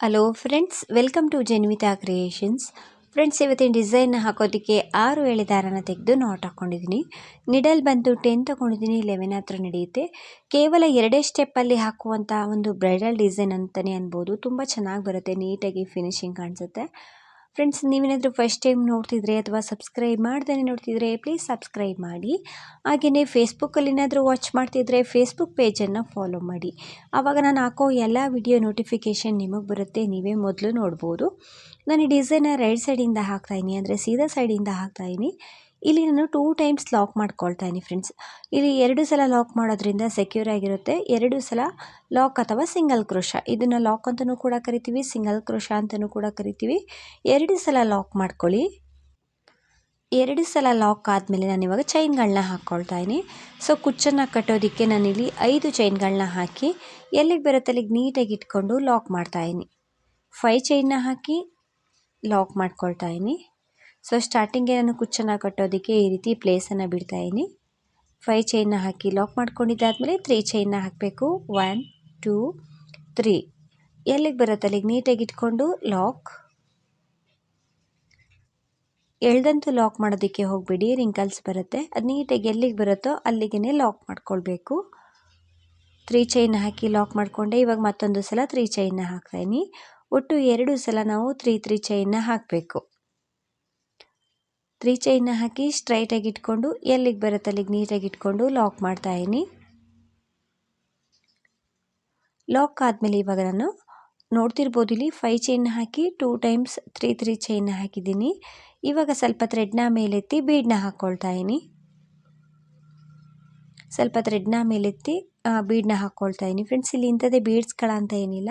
Hello friends welcome to Janvita creations friends ಇವತ್ತಿನ design ಹಾಕೋದಕ್ಕೆ ಆರು ಎಳೆ ದಾರನ ತೆಗೆದು ನಾಟ್ ಹಾಕ್ಕೊಂಡಿದ್ದೀನಿ ನಿಡಲ್ ಬಂದು ಟೆನ್ ತೊಗೊಂಡಿದ್ದೀನಿ. ಲೆವೆನ್ ಹತ್ರ ನಡೆಯುತ್ತೆ. ಕೇವಲ ಎರಡೇ ಸ್ಟೆಪ್ಪಲ್ಲಿ ಹಾಕುವಂಥ ಒಂದು ಬ್ರೈಡಲ್ ಡಿಸೈನ್ ಅಂತಲೇ ಅನ್ಬೋದು. ತುಂಬ ಚೆನ್ನಾಗಿ ಬರುತ್ತೆ. ನೀಟಾಗಿ ಫಿನಿಶಿಂಗ್ ಕಾಣಿಸುತ್ತೆ. ಫ್ರೆಂಡ್ಸ್ ನೀವೇನಾದರೂ ಫಸ್ಟ್ ಟೈಮ್ ನೋಡ್ತಿದ್ರೆ ಅಥವಾ ಸಬ್ಸ್ಕ್ರೈಬ್ ಮಾಡ್ದೇ ನೋಡ್ತಿದ್ರೆ ಪ್ಲೀಸ್ ಸಬ್ಸ್ಕ್ರೈಬ್ ಮಾಡಿ. ಹಾಗೆಯೇ ಫೇಸ್ಬುಕ್ಕಲ್ಲಿ ಏನಾದರೂ ವಾಚ್ ಮಾಡ್ತಿದ್ರೆ ಫೇಸ್ಬುಕ್ ಪೇಜನ್ನು ಫಾಲೋ ಮಾಡಿ. ಆವಾಗ ನಾನು ಹಾಕೋ ಎಲ್ಲ ವಿಡಿಯೋ ನೋಟಿಫಿಕೇಷನ್ ನಿಮಗೆ ಬರುತ್ತೆ, ನೀವೇ ಮೊದಲು ನೋಡ್ಬೋದು. ನಾನು ಈ ಡಿಸೈನ ರೈಟ್ ಸೈಡಿಂದ ಹಾಕ್ತಾಯಿನಿ ಅಂದರೆ ಸೀದಾ ಸೈಡಿಂದ ಹಾಕ್ತಾಯಿನಿ ಇಲ್ಲಿ ನಾನು ಟೂ ಟೈಮ್ಸ್ ಲಾಕ್ ಮಾಡ್ಕೊಳ್ತಾ ಇದ್ದೀನಿ ಫ್ರೆಂಡ್ಸ್ ಇಲ್ಲಿ ಎರಡು ಸಲ ಲಾಕ್ ಮಾಡೋದ್ರಿಂದ ಸೆಕ್ಯೂರ್ ಆಗಿರುತ್ತೆ. ಎರಡು ಸಲ ಲಾಕ್ ಅಥವಾ ಸಿಂಗಲ್ ಕ್ರೋಶ. ಇದನ್ನು ಲಾಕ್ ಅಂತಲೂ ಕೂಡ ಕರಿತೀವಿ ಸಿಂಗಲ್ ಕ್ರೋಶ ಅಂತಲೂ ಕೂಡ ಕರಿತೀವಿ. ಎರಡು ಸಲ ಲಾಕ್ ಮಾಡ್ಕೊಳ್ಳಿ. ಎರಡು ಸಲ ಲಾಕ್ ಆದಮೇಲೆ ನಾನು ಇವಾಗ ಚೈನ್ಗಳನ್ನ ಹಾಕ್ಕೊಳ್ತಾ ಇದ್ದೀನಿ. ಸೊ ಕುಚ್ಚನ್ನು ಕಟ್ಟೋದಕ್ಕೆ ನಾನಿಲ್ಲಿ ಐದು ಚೈನ್ಗಳನ್ನ ಹಾಕಿ, ಎಲ್ಲಿಗೆ ಬರುತ್ತೆ ಅಲ್ಲಿಗೆ ನೀಟಾಗಿ ಇಟ್ಕೊಂಡು ಲಾಕ್ ಮಾಡ್ತಾಯಿದ್ದೀನಿ ಫೈ ಚೈನ್ನ ಹಾಕಿ ಲಾಕ್ ಮಾಡ್ಕೊಳ್ತಾ ಇದ್ದೀನಿ. ಸೊ ಸ್ಟಾರ್ಟಿಂಗ್ ನಾನು ಕುಚ್ಚನ್ನು ಕಟ್ಟೋದಕ್ಕೆ ಈ ರೀತಿ ಪ್ಲೇಸನ್ನು ಬಿಡ್ತಾಯಿದ್ದೀನಿ ಫೈ ಚೈನ್ನ ಹಾಕಿ ಲಾಕ್ ಮಾಡ್ಕೊಂಡಿದ್ದಾದಮೇಲೆ ತ್ರೀ ಚೈನ್ನ ಹಾಕಬೇಕು. ಒನ್ ಟೂ ತ್ರೀ ಎಲ್ಲಿಗೆ ಬರುತ್ತೆ? ಅಲ್ಲಿಗೆ ನೀಟಾಗಿ ಇಟ್ಕೊಂಡು ಲಾಕ್ ಎಳ್ದಂತೂ ಲಾಕ್ ಮಾಡೋದಕ್ಕೆ ಹೋಗಬೇಡಿ ರಿಂಕಲ್ಸ್ ಬರುತ್ತೆ. ಅದು ನೀಟಾಗಿ ಎಲ್ಲಿಗೆ ಬರುತ್ತೋ ಅಲ್ಲಿಗೆ ಲಾಕ್ ಮಾಡ್ಕೊಳ್ಬೇಕು. ತ್ರೀ ಚೈನ್ ಹಾಕಿ ಲಾಕ್ ಮಾಡಿಕೊಂಡೆ, ಇವಾಗ ಮತ್ತೊಂದು ಸಲ ತ್ರೀ ಚೈನ್ನ ಹಾಕ್ತಾಯಿನಿ ಒಟ್ಟು ಎರಡು ಸಲ ನಾವು ತ್ರೀ ತ್ರೀ ಚೈನ್ನ ಹಾಕಬೇಕು. ತ್ರೀ ಚೈನ್ನ ಹಾಕಿ ಸ್ಟ್ರೈಟಾಗಿ ಇಟ್ಕೊಂಡು ಎಲ್ಲಿಗೆ ಬರುತ್ತೆ ಅಲ್ಲಿಗೆ ನೀಟಾಗಿ ಇಟ್ಕೊಂಡು ಲಾಕ್ ಮಾಡ್ತಾ ಇದ್ದೀನಿ. ಲಾಕ್ ಆದಮೇಲೆ ಇವಾಗ ನಾನು ನೋಡ್ತಿರ್ಬೋದು ಇಲ್ಲಿ ಫೈ ಚೈನ್ ಹಾಕಿ two times three three chain ಹಾಕಿದ್ದೀನಿ. ಇವಾಗ ಸ್ವಲ್ಪ ಥ್ರೆಡ್ನ ಮೇಲೆತ್ತಿ ಬೀಡನ್ನ ಹಾಕ್ಕೊಳ್ತಾ ಇದ್ದೀನಿ. ಸ್ವಲ್ಪ ಥ್ರೆಡ್ನ ಮೇಲೆತ್ತಿ ಬೀಡನ್ನ ಹಾಕ್ಕೊಳ್ತಾ ಇದ್ದೀನಿ. ಫ್ರೆಂಡ್ಸ್ ಇಲ್ಲಿ ಇಂಥದ್ದೇ ಬೀಡ್ಸ್ಗಳಂತ ಏನಿಲ್ಲ.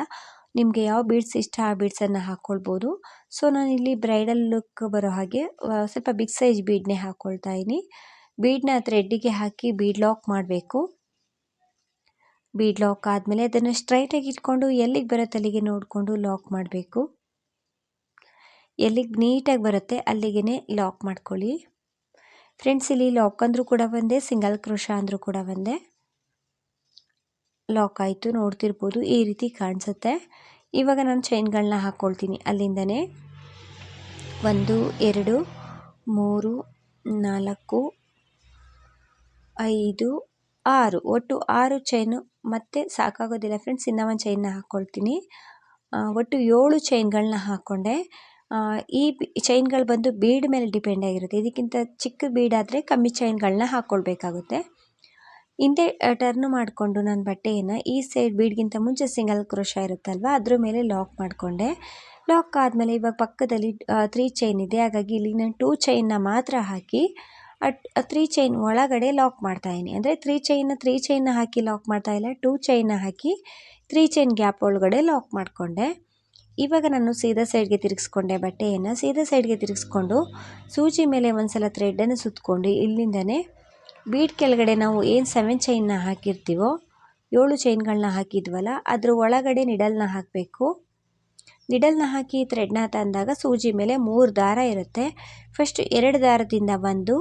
ನಿಮಗೆ ಯಾವ ಬೀಡ್ಸ್ ಇಷ್ಟ ಆ ಬೀಡ್ಸನ್ನು ಹಾಕ್ಕೊಳ್ಬೋದು ಸೊ ನಾನಿಲ್ಲಿ ಬ್ರೈಡಲ್ ಲುಕ್ ಬರೋ ಹಾಗೆ ಸ್ವಲ್ಪ ಬಿಗ್ ಸೈಜ್ ಬೀಡನ್ನೇ ಹಾಕ್ಕೊಳ್ತಾ ಇದ್ದೀನಿ ಬೀಡನ್ನ ಥ್ರೆಡ್ಡಿಗೆ ಹಾಕಿ ಬೀಡ್ ಲಾಕ್ ಮಾಡಬೇಕು. ಬೀಡ್ ಲಾಕ್ ಆದಮೇಲೆ ಅದನ್ನು ಸ್ಟ್ರೈಟಾಗಿ ಇಟ್ಕೊಂಡು ಎಲ್ಲಿಗೆ ಬರುತ್ತೆ ಅಲ್ಲಿಗೆ ನೋಡಿಕೊಂಡು ಲಾಕ್ ಮಾಡಬೇಕು. ಎಲ್ಲಿಗೆ ನೀಟಾಗಿ ಬರುತ್ತೆ ಅಲ್ಲಿಗೆ ಲಾಕ್ ಮಾಡ್ಕೊಳ್ಳಿ. ಫ್ರೆಂಡ್ಸ್ ಇಲ್ಲಿ ಲಾಕ್ ಅಂದರೂ ಕೂಡ ಬಂದೆ ಸಿಂಗಲ್ ಕ್ರೋಶ ಅಂದರೂ ಕೂಡ ಬಂದೆ ಲಾಕ್ ಆಯಿತು, ನೋಡ್ತಿರ್ಬೋದು, ಈ ರೀತಿ ಕಾಣಿಸುತ್ತೆ. ಇವಾಗ ನಾನು ಚೈನ್ಗಳನ್ನ ಹಾಕ್ಕೊಳ್ತೀನಿ ಅಲ್ಲಿಂದನೇ. ಒಂದು, ಎರಡು, ಮೂರು, ನಾಲ್ಕು, ಐದು, ಆರು. ಒಟ್ಟು ಆರು ಚೈನು ಮತ್ತೆ ಸಾಕಾಗೋದಿಲ್ಲ ಫ್ರೆಂಡ್ಸ್ ಇನ್ನೂ ಒಂದು ಚೈನ್ನ ಹಾಕ್ಕೊಳ್ತೀನಿ. ಒಟ್ಟು ಏಳು ಚೈನ್ಗಳನ್ನ ಹಾಕ್ಕೊಂಡೆ. ಈ ಚೈನ್ಗಳು ಬಂದು ಬೀಡ್ ಮೇಲೆ ಡಿಪೆಂಡ್ ಆಗಿರುತ್ತೆ. ಇದಕ್ಕಿಂತ ಚಿಕ್ಕ ಬೀಡಾದರೆ ಕಮ್ಮಿ ಚೈನ್ಗಳನ್ನ ಹಾಕ್ಕೊಳ್ಬೇಕಾಗುತ್ತೆ. ಹಿಂದೆ ಟರ್ನ್ ಮಾಡಿಕೊಂಡು ನಾನು ಬಟ್ಟೆಯನ್ನು ಈ ಸೈಡ್ ಬೀಡ್ಗಿಂತ ಮುಂಚೆ ಸಿಂಗಲ್ ಕ್ರೋಶ ಇರುತ್ತಲ್ವ, ಅದ್ರ ಮೇಲೆ ಲಾಕ್ ಮಾಡಿಕೊಂಡೆ. ಲಾಕ್ ಆದಮೇಲೆ ಇವಾಗ ಪಕ್ಕದಲ್ಲಿ ತ್ರೀ ಚೈನ್ ಇದೆ. ಹಾಗಾಗಿ ಇಲ್ಲಿ ನಾನು ಟೂ ಚೈನ್ನ ಮಾತ್ರ ಹಾಕಿ ಅಟ್ ತ್ರೀ ಚೈನ್ ಒಳಗಡೆ ಲಾಕ್ ಮಾಡ್ತಾಯಿದ್ದೀನಿ ಅಂದರೆ ತ್ರೀ ಚೈನ್ನ ತ್ರೀ ಚೈನ್ನ ಹಾಕಿ ಲಾಕ್ ಮಾಡ್ತಾ ಇಲ್ಲ ಟೂ ಚೈನ್ನ ಹಾಕಿ ತ್ರೀ ಚೈನ್ ಗ್ಯಾಪ್ ಒಳಗಡೆ ಲಾಕ್ ಮಾಡಿಕೊಂಡೆ. ಇವಾಗ ನಾನು ಸೀದಾ ಸೈಡ್ಗೆ ತಿರುಗಿಸ್ಕೊಂಡೆ ಬಟ್ಟೆಯನ್ನು. ಸೀದಾ ಸೈಡ್ಗೆ ತಿರುಗಿಸ್ಕೊಂಡು ಸೂಜಿ ಮೇಲೆ ಒಂದು ಸಲ ಥ್ರೆಡ್ಡನ್ನು ಸುತ್ತಕೊಂಡು ಇಲ್ಲಿಂದನೇ ಬೀಡ್ ಕೆಳಗಡೆ ನಾವು ಏನು ಸೆವೆನ್ ಚೈನ್ನ ಹಾಕಿರ್ತೀವೋ, ಏಳು ಚೈನ್ಗಳನ್ನ ಹಾಕಿದ್ವಲ್ಲ, ಅದ್ರ ಒಳಗಡೆ ನಿಡಲ್ನ ಹಾಕಬೇಕು. ನಿಡಲ್ನ ಹಾಕಿ ಥ್ರೆಡ್ನ ತಂದಾಗ ಸೂಜಿ ಮೇಲೆ ಮೂರು ದಾರ ಇರುತ್ತೆ. ಫಸ್ಟ್ ಎರಡು ದಾರದಿಂದ ಒಂದು,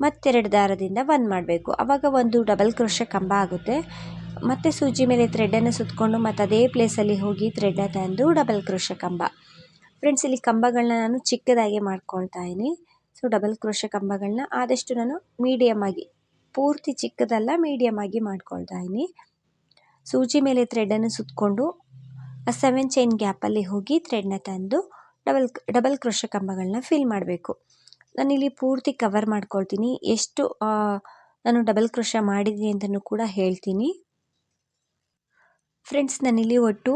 ಮತ್ತೆರಡು ದಾರದಿಂದ ಒಂದು ಮಾಡಬೇಕು. ಆವಾಗ ಒಂದು ಡಬಲ್ ಕ್ರೋಶ ಕಂಬ ಆಗುತ್ತೆ. ಮತ್ತೆ ಸೂಜಿ ಮೇಲೆ ಥ್ರೆಡ್ಡನ್ನು ಸುತ್ತಕೊಂಡು ಮತ್ತು ಅದೇ ಪ್ಲೇಸಲ್ಲಿ ಹೋಗಿ ಥ್ರೆಡ್ನ ತಂದು ಡಬಲ್ ಕ್ರೋಶ ಕಂಬ. ಫ್ರೆಂಡ್ಸ್ ಇಲ್ಲಿ ಕಂಬಗಳನ್ನ ನಾನು ಚಿಕ್ಕದಾಗಿ ಮಾಡ್ಕೊಳ್ತಾ ಇದ್ದೀನಿ. ಸೊ ಡಬಲ್ ಕ್ರೋಶ ಕಂಬಗಳನ್ನ ಆದಷ್ಟು ನಾನು ಮೀಡಿಯಮ್ ಆಗಿ ಪೂರ್ತಿ ಚಿಕ್ಕದಲ್ಲ ಮೀಡಿಯಮ್ ಆಗಿ ಮಾಡ್ಕೊಳ್ತಾ ಇದ್ದೀನಿ ಸೂಜಿ ಮೇಲೆ ಥ್ರೆಡನ್ನು ಸುತ್ತಕೊಂಡು ಆ ಸೆವೆನ್ ಚೈನ್ ಗ್ಯಾಪಲ್ಲಿ ಹೋಗಿ ಥ್ರೆಡ್ನ ತಂದು ಡಬಲ್ ಡಬಲ್ ಕ್ರೋಶ ಕಂಬಗಳನ್ನ ಫಿಲ್ ಮಾಡಬೇಕು. ನಾನಿಲ್ಲಿ ಪೂರ್ತಿ ಕವರ್ ಮಾಡ್ಕೊಳ್ತೀನಿ. ಎಷ್ಟು ನಾನು ಡಬಲ್ ಕ್ರೋಶ ಮಾಡಿದ್ದೀನಿ ಅಂತಲೂ ಕೂಡ ಹೇಳ್ತೀನಿ. ಫ್ರೆಂಡ್ಸ್ ನಾನಿಲ್ಲಿ ಒಟ್ಟು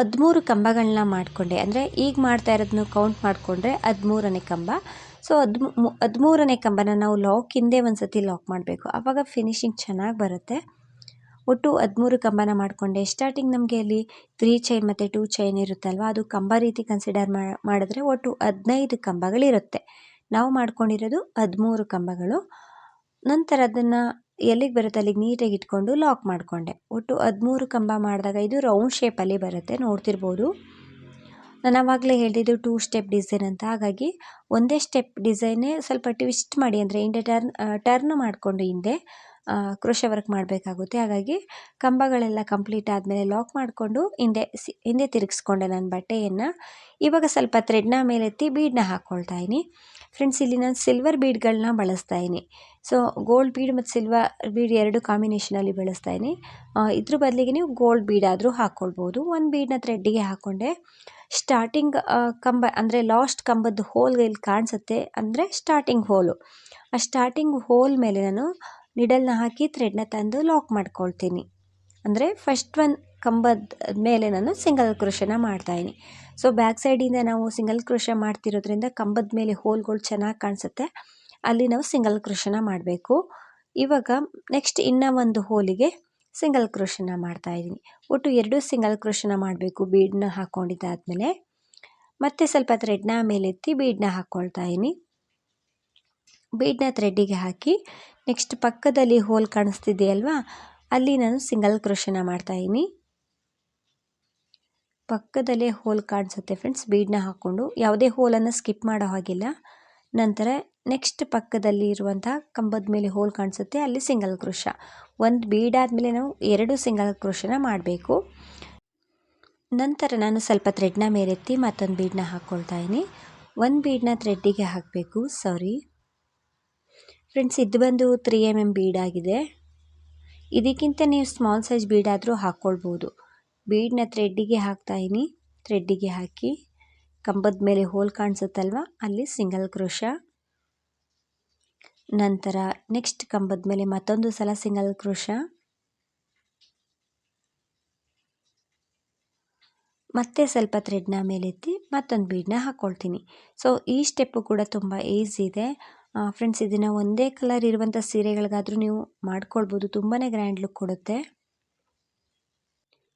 ಹದಿಮೂರು ಕಂಬಗಳನ್ನ ಮಾಡಿಕೊಂಡೆ. ಅಂದರೆ ಈಗ ಮಾಡ್ತಾ ಇರೋದನ್ನು ಕೌಂಟ್ ಮಾಡಿಕೊಂಡ್ರೆ ಹದಿಮೂರನೇ ಕಂಬ. ಸೊ ಹದ್ಮೂ ಹದಿಮೂರನೇ ಕಂಬನ ನಾವು ಲಾಕ್ ಹಿಂದೆ ಒಂದು ಸತಿ ಲಾಕ್ ಮಾಡಬೇಕು. ಆವಾಗ ಫಿನಿಶಿಂಗ್ ಚೆನ್ನಾಗಿ ಬರುತ್ತೆ. ಒಟ್ಟು ಹದಿಮೂರು ಕಂಬನ ಮಾಡಿಕೊಂಡೆ. ಸ್ಟಾರ್ಟಿಂಗ್ ನಮಗೆ ಅಲ್ಲಿ ತ್ರೀ ಚೈನ್ ಮತ್ತು ಟೂ ಚೈನ್ ಇರುತ್ತಲ್ವ? ಅದು ಕಂಬ ರೀತಿ ಕನ್ಸಿಡರ್ ಮಾಡಿದ್ರೆ ಒಟ್ಟು ಹದಿನೈದು ಕಂಬಗಳಿರುತ್ತೆ. ನಾವು ಮಾಡ್ಕೊಂಡಿರೋದು ಹದಿಮೂರು ಕಂಬಗಳು. ನಂತರ ಅದನ್ನು ಎಲ್ಲಿಗೆ ಬರುತ್ತೆ? ಅಲ್ಲಿಗೆ ನೀಟಾಗಿ ಇಟ್ಕೊಂಡು ಲಾಕ್ ಮಾಡಿಕೊಂಡೆ. ಒಟ್ಟು ಹದಿಮೂರು ಕಂಬ ಮಾಡಿದಾಗ ಇದು ರೌಂಡ್ ಶೇಪಲ್ಲಿ ಬರುತ್ತೆ. ನೋಡ್ತಿರ್ಬೋದು. ನಾನು ಆವಾಗಲೇ ಹೇಳಿದ್ದು ಟೂ ಸ್ಟೆಪ್ ಡಿಸೈನ್ ಅಂತ. ಹಾಗಾಗಿ ಒಂದೇ ಸ್ಟೆಪ್ ಡಿಸೈನೇ ಸ್ವಲ್ಪ ಟ್ವಿಸ್ಟ್ ಮಾಡಿ, ಅಂದರೆ ಹಿಂದೆ ಟರ್ನ್ ಟರ್ನ್ ಮಾಡಿಕೊಂಡು ಹಿಂದೆ ಕ್ರೋಶ ವರ್ಕ್ ಮಾಡಬೇಕಾಗುತ್ತೆ. ಹಾಗಾಗಿ ಕಂಬಗಳೆಲ್ಲ ಕಂಪ್ಲೀಟ್ ಆದಮೇಲೆ ಲಾಕ್ ಮಾಡಿಕೊಂಡು ಹಿಂದೆ ಹಿಂದೆ ತಿರುಗಿಸ್ಕೊಂಡೆ ನಾನು ಬಟ್ಟೆಯನ್ನು. ಇವಾಗ ಸ್ವಲ್ಪ ಥ್ರೆಡ್ನ ಮೇಲೆತ್ತಿ ಬೀಡನ್ನ ಹಾಕ್ಕೊಳ್ತಾ ಇದ್ದೀನಿ. ಫ್ರೆಂಡ್ಸ್ ಇಲ್ಲಿ ನಾನು ಸಿಲ್ವರ್ ಬೀಡ್ಗಳನ್ನ ಬಳಸ್ತಾ ಇದ್ದೀನಿ. ಸೊ ಗೋಲ್ಡ್ ಬೀಡ್ ಮತ್ತು ಸಿಲ್ವರ್ ಬೀಡ್ ಎರಡು ಕಾಂಬಿನೇಷನಲ್ಲಿ ಬಳಸ್ತಾ ಇದ್ದೀನಿ. ಇದ್ರ ಬದಲಿಗೆ ನೀವು ಗೋಲ್ಡ್ ಬೀಡ್ ಆದರೂ ಹಾಕ್ಕೊಳ್ಬೋದು ಒಂದು ಬೀಡನ್ನ ಥ್ರೆಡ್ಡಿಗೆ ಹಾಕ್ಕೊಂಡೆ ಸ್ಟಾರ್ಟಿಂಗ್ ಕಂಬ ಅಂದರೆ ಲಾಸ್ಟ್ ಕಂಬದ ಹೋಲ್ ಇಲ್ಲಿ ಕಾಣಿಸುತ್ತೆ. ಅಂದರೆ ಸ್ಟಾರ್ಟಿಂಗ್ ಹೋಲು ಆ ಸ್ಟಾರ್ಟಿಂಗ್ ಹೋಲ್ ಮೇಲೆ ನಾನು ನಿಡಲ್ನ ಹಾಕಿ ಥ್ರೆಡ್ನ ತಂದು ಲಾಕ್ ಮಾಡ್ಕೊಳ್ತೀನಿ. ಅಂದರೆ ಫಸ್ಟ್ ಒನ್ ಕಂಬದ ಮೇಲೆ ನಾನು ಸಿಂಗಲ್ ಕ್ರೋಶನ ಮಾಡ್ತಾಯಿನಿ ಸೊ ಬ್ಯಾಕ್ ಸೈಡಿಂದ ನಾವು ಸಿಂಗಲ್ ಕ್ರೋಶ ಮಾಡ್ತಿರೋದ್ರಿಂದ ಕಂಬದ ಮೇಲೆ ಹೋಲ್ಗಳು ಚೆನ್ನಾಗಿ ಕಾಣಿಸುತ್ತೆ. ಅಲ್ಲಿ ನಾವು ಸಿಂಗಲ್ ಕ್ರೋಶನ ಮಾಡಬೇಕು. ಇವಾಗ ನೆಕ್ಸ್ಟ್ ಇನ್ನೂ ಒಂದು ಹೋಲಿಗೆ ಸಿಂಗಲ್ ಕ್ರೋಶನ ಮಾಡ್ತಾಯಿದ್ದೀನಿ ಒಟ್ಟು ಎರಡು ಸಿಂಗಲ್ ಕ್ರೋಷನ ಮಾಡಬೇಕು. ಬೀಡನ್ನ ಹಾಕ್ಕೊಂಡಿದ್ದಾದಮೇಲೆ ಮತ್ತೆ ಸ್ವಲ್ಪ ಥ್ರೆಡ್ನ ಮೇಲೆತ್ತಿ ಬೀಡನ್ನ ಹಾಕ್ಕೊಳ್ತಾ ಇದ್ದೀನಿ. ಬೀಡನ್ನ ಥ್ರೆಡ್ಡಿಗೆ ಹಾಕಿ ನೆಕ್ಸ್ಟ್ ಪಕ್ಕದಲ್ಲಿ ಹೋಲ್ ಕಾಣಿಸ್ತಿದೆಯಲ್ವಾ ಅಲ್ಲಿ ನಾನು ಸಿಂಗಲ್ ಕ್ರೋಶನ ಮಾಡ್ತಾಯಿದ್ದೀನಿ ಪಕ್ಕದಲ್ಲೇ ಹೋಲ್ ಕಾಣಿಸುತ್ತೆ ಫ್ರೆಂಡ್ಸ್ ಬೀಡನ್ನ ಹಾಕ್ಕೊಂಡು ಯಾವುದೇ ಹೋಲನ್ನು ಸ್ಕಿಪ್ ಮಾಡೋ ಹಾಗಿಲ್ಲ. ನಂತರ ನೆಕ್ಸ್ಟ್ ಪಕ್ಕದಲ್ಲಿ ಇರುವಂತಹ ಕಂಬದ ಮೇಲೆ ಹೋಲ್ ಕಾಣಿಸುತ್ತೆ, ಅಲ್ಲಿ ಸಿಂಗಲ್ ಕ್ರೋಶ. ಒಂದು ಬೀಡಾದಮೇಲೆ ನಾವು ಎರಡು ಸಿಂಗಲ್ ಕ್ರೋಶನ ಮಾಡಬೇಕು. ನಂತರ ನಾನು ಸ್ವಲ್ಪ ಥ್ರೆಡ್ನ ಮೇಲೆತ್ತಿ ಮತ್ತೊಂದು ಬೀಡನ್ನ ಹಾಕ್ಕೊಳ್ತಾ ಇದ್ದೀನಿ. ಒಂದು ಬೀಡನ್ನ ಥ್ರೆಡ್ಡಿಗೆ ಹಾಕಬೇಕು ಸಾರಿ ಫ್ರೆಂಡ್ಸ್ ಇದು ಬಂದು ತ್ರೀ ಎಂ ಎಂ ಬೀಡಾಗಿದೆ ಇದಕ್ಕಿಂತ ನೀವು ಸ್ಮಾಲ್ ಸೈಜ್ ಬೀಡಾದರೂ ಹಾಕ್ಕೊಳ್ಬೋದು ಬೀಡನ್ನ ಥ್ರೆಡ್ಡಿಗೆ ಹಾಕ್ತಾಯಿನಿ ಥ್ರೆಡ್ಡಿಗೆ ಹಾಕಿ ಕಂಬದ ಮೇಲೆ ಹೋಲ್ ಕಾಣಿಸುತ್ತಲ್ವ, ಅಲ್ಲಿ ಸಿಂಗಲ್ ಕ್ರೋಶ. ನಂತರ ನೆಕ್ಸ್ಟ್ ಕಂಬದ ಮೇಲೆ ಮತ್ತೊಂದು ಸಲ ಸಿಂಗಲ್ ಕ್ರೋಶ. ಮತ್ತೆ ಸ್ವಲ್ಪ ಥ್ರೆಡ್ನ ಮೇಲೆತ್ತಿ ಮತ್ತೊಂದು ಬೀಡನ್ನ ಹಾಕ್ಕೊಳ್ತೀನಿ ಸೊ ಈ ಸ್ಟೆಪ್ಪು ಕೂಡ ತುಂಬ ಈಸಿ ಇದೆ. ಫ್ರೆಂಡ್ಸ್ ಇದನ್ನು ಒಂದೇ ಕಲರ್ ಇರುವಂಥ ಸೀರೆಗಳಿಗಾದರೂ ನೀವು ಮಾಡ್ಕೊಳ್ಬೋದು. ತುಂಬಾ ಗ್ರ್ಯಾಂಡ್ ಲುಕ್ ಕೊಡುತ್ತೆ.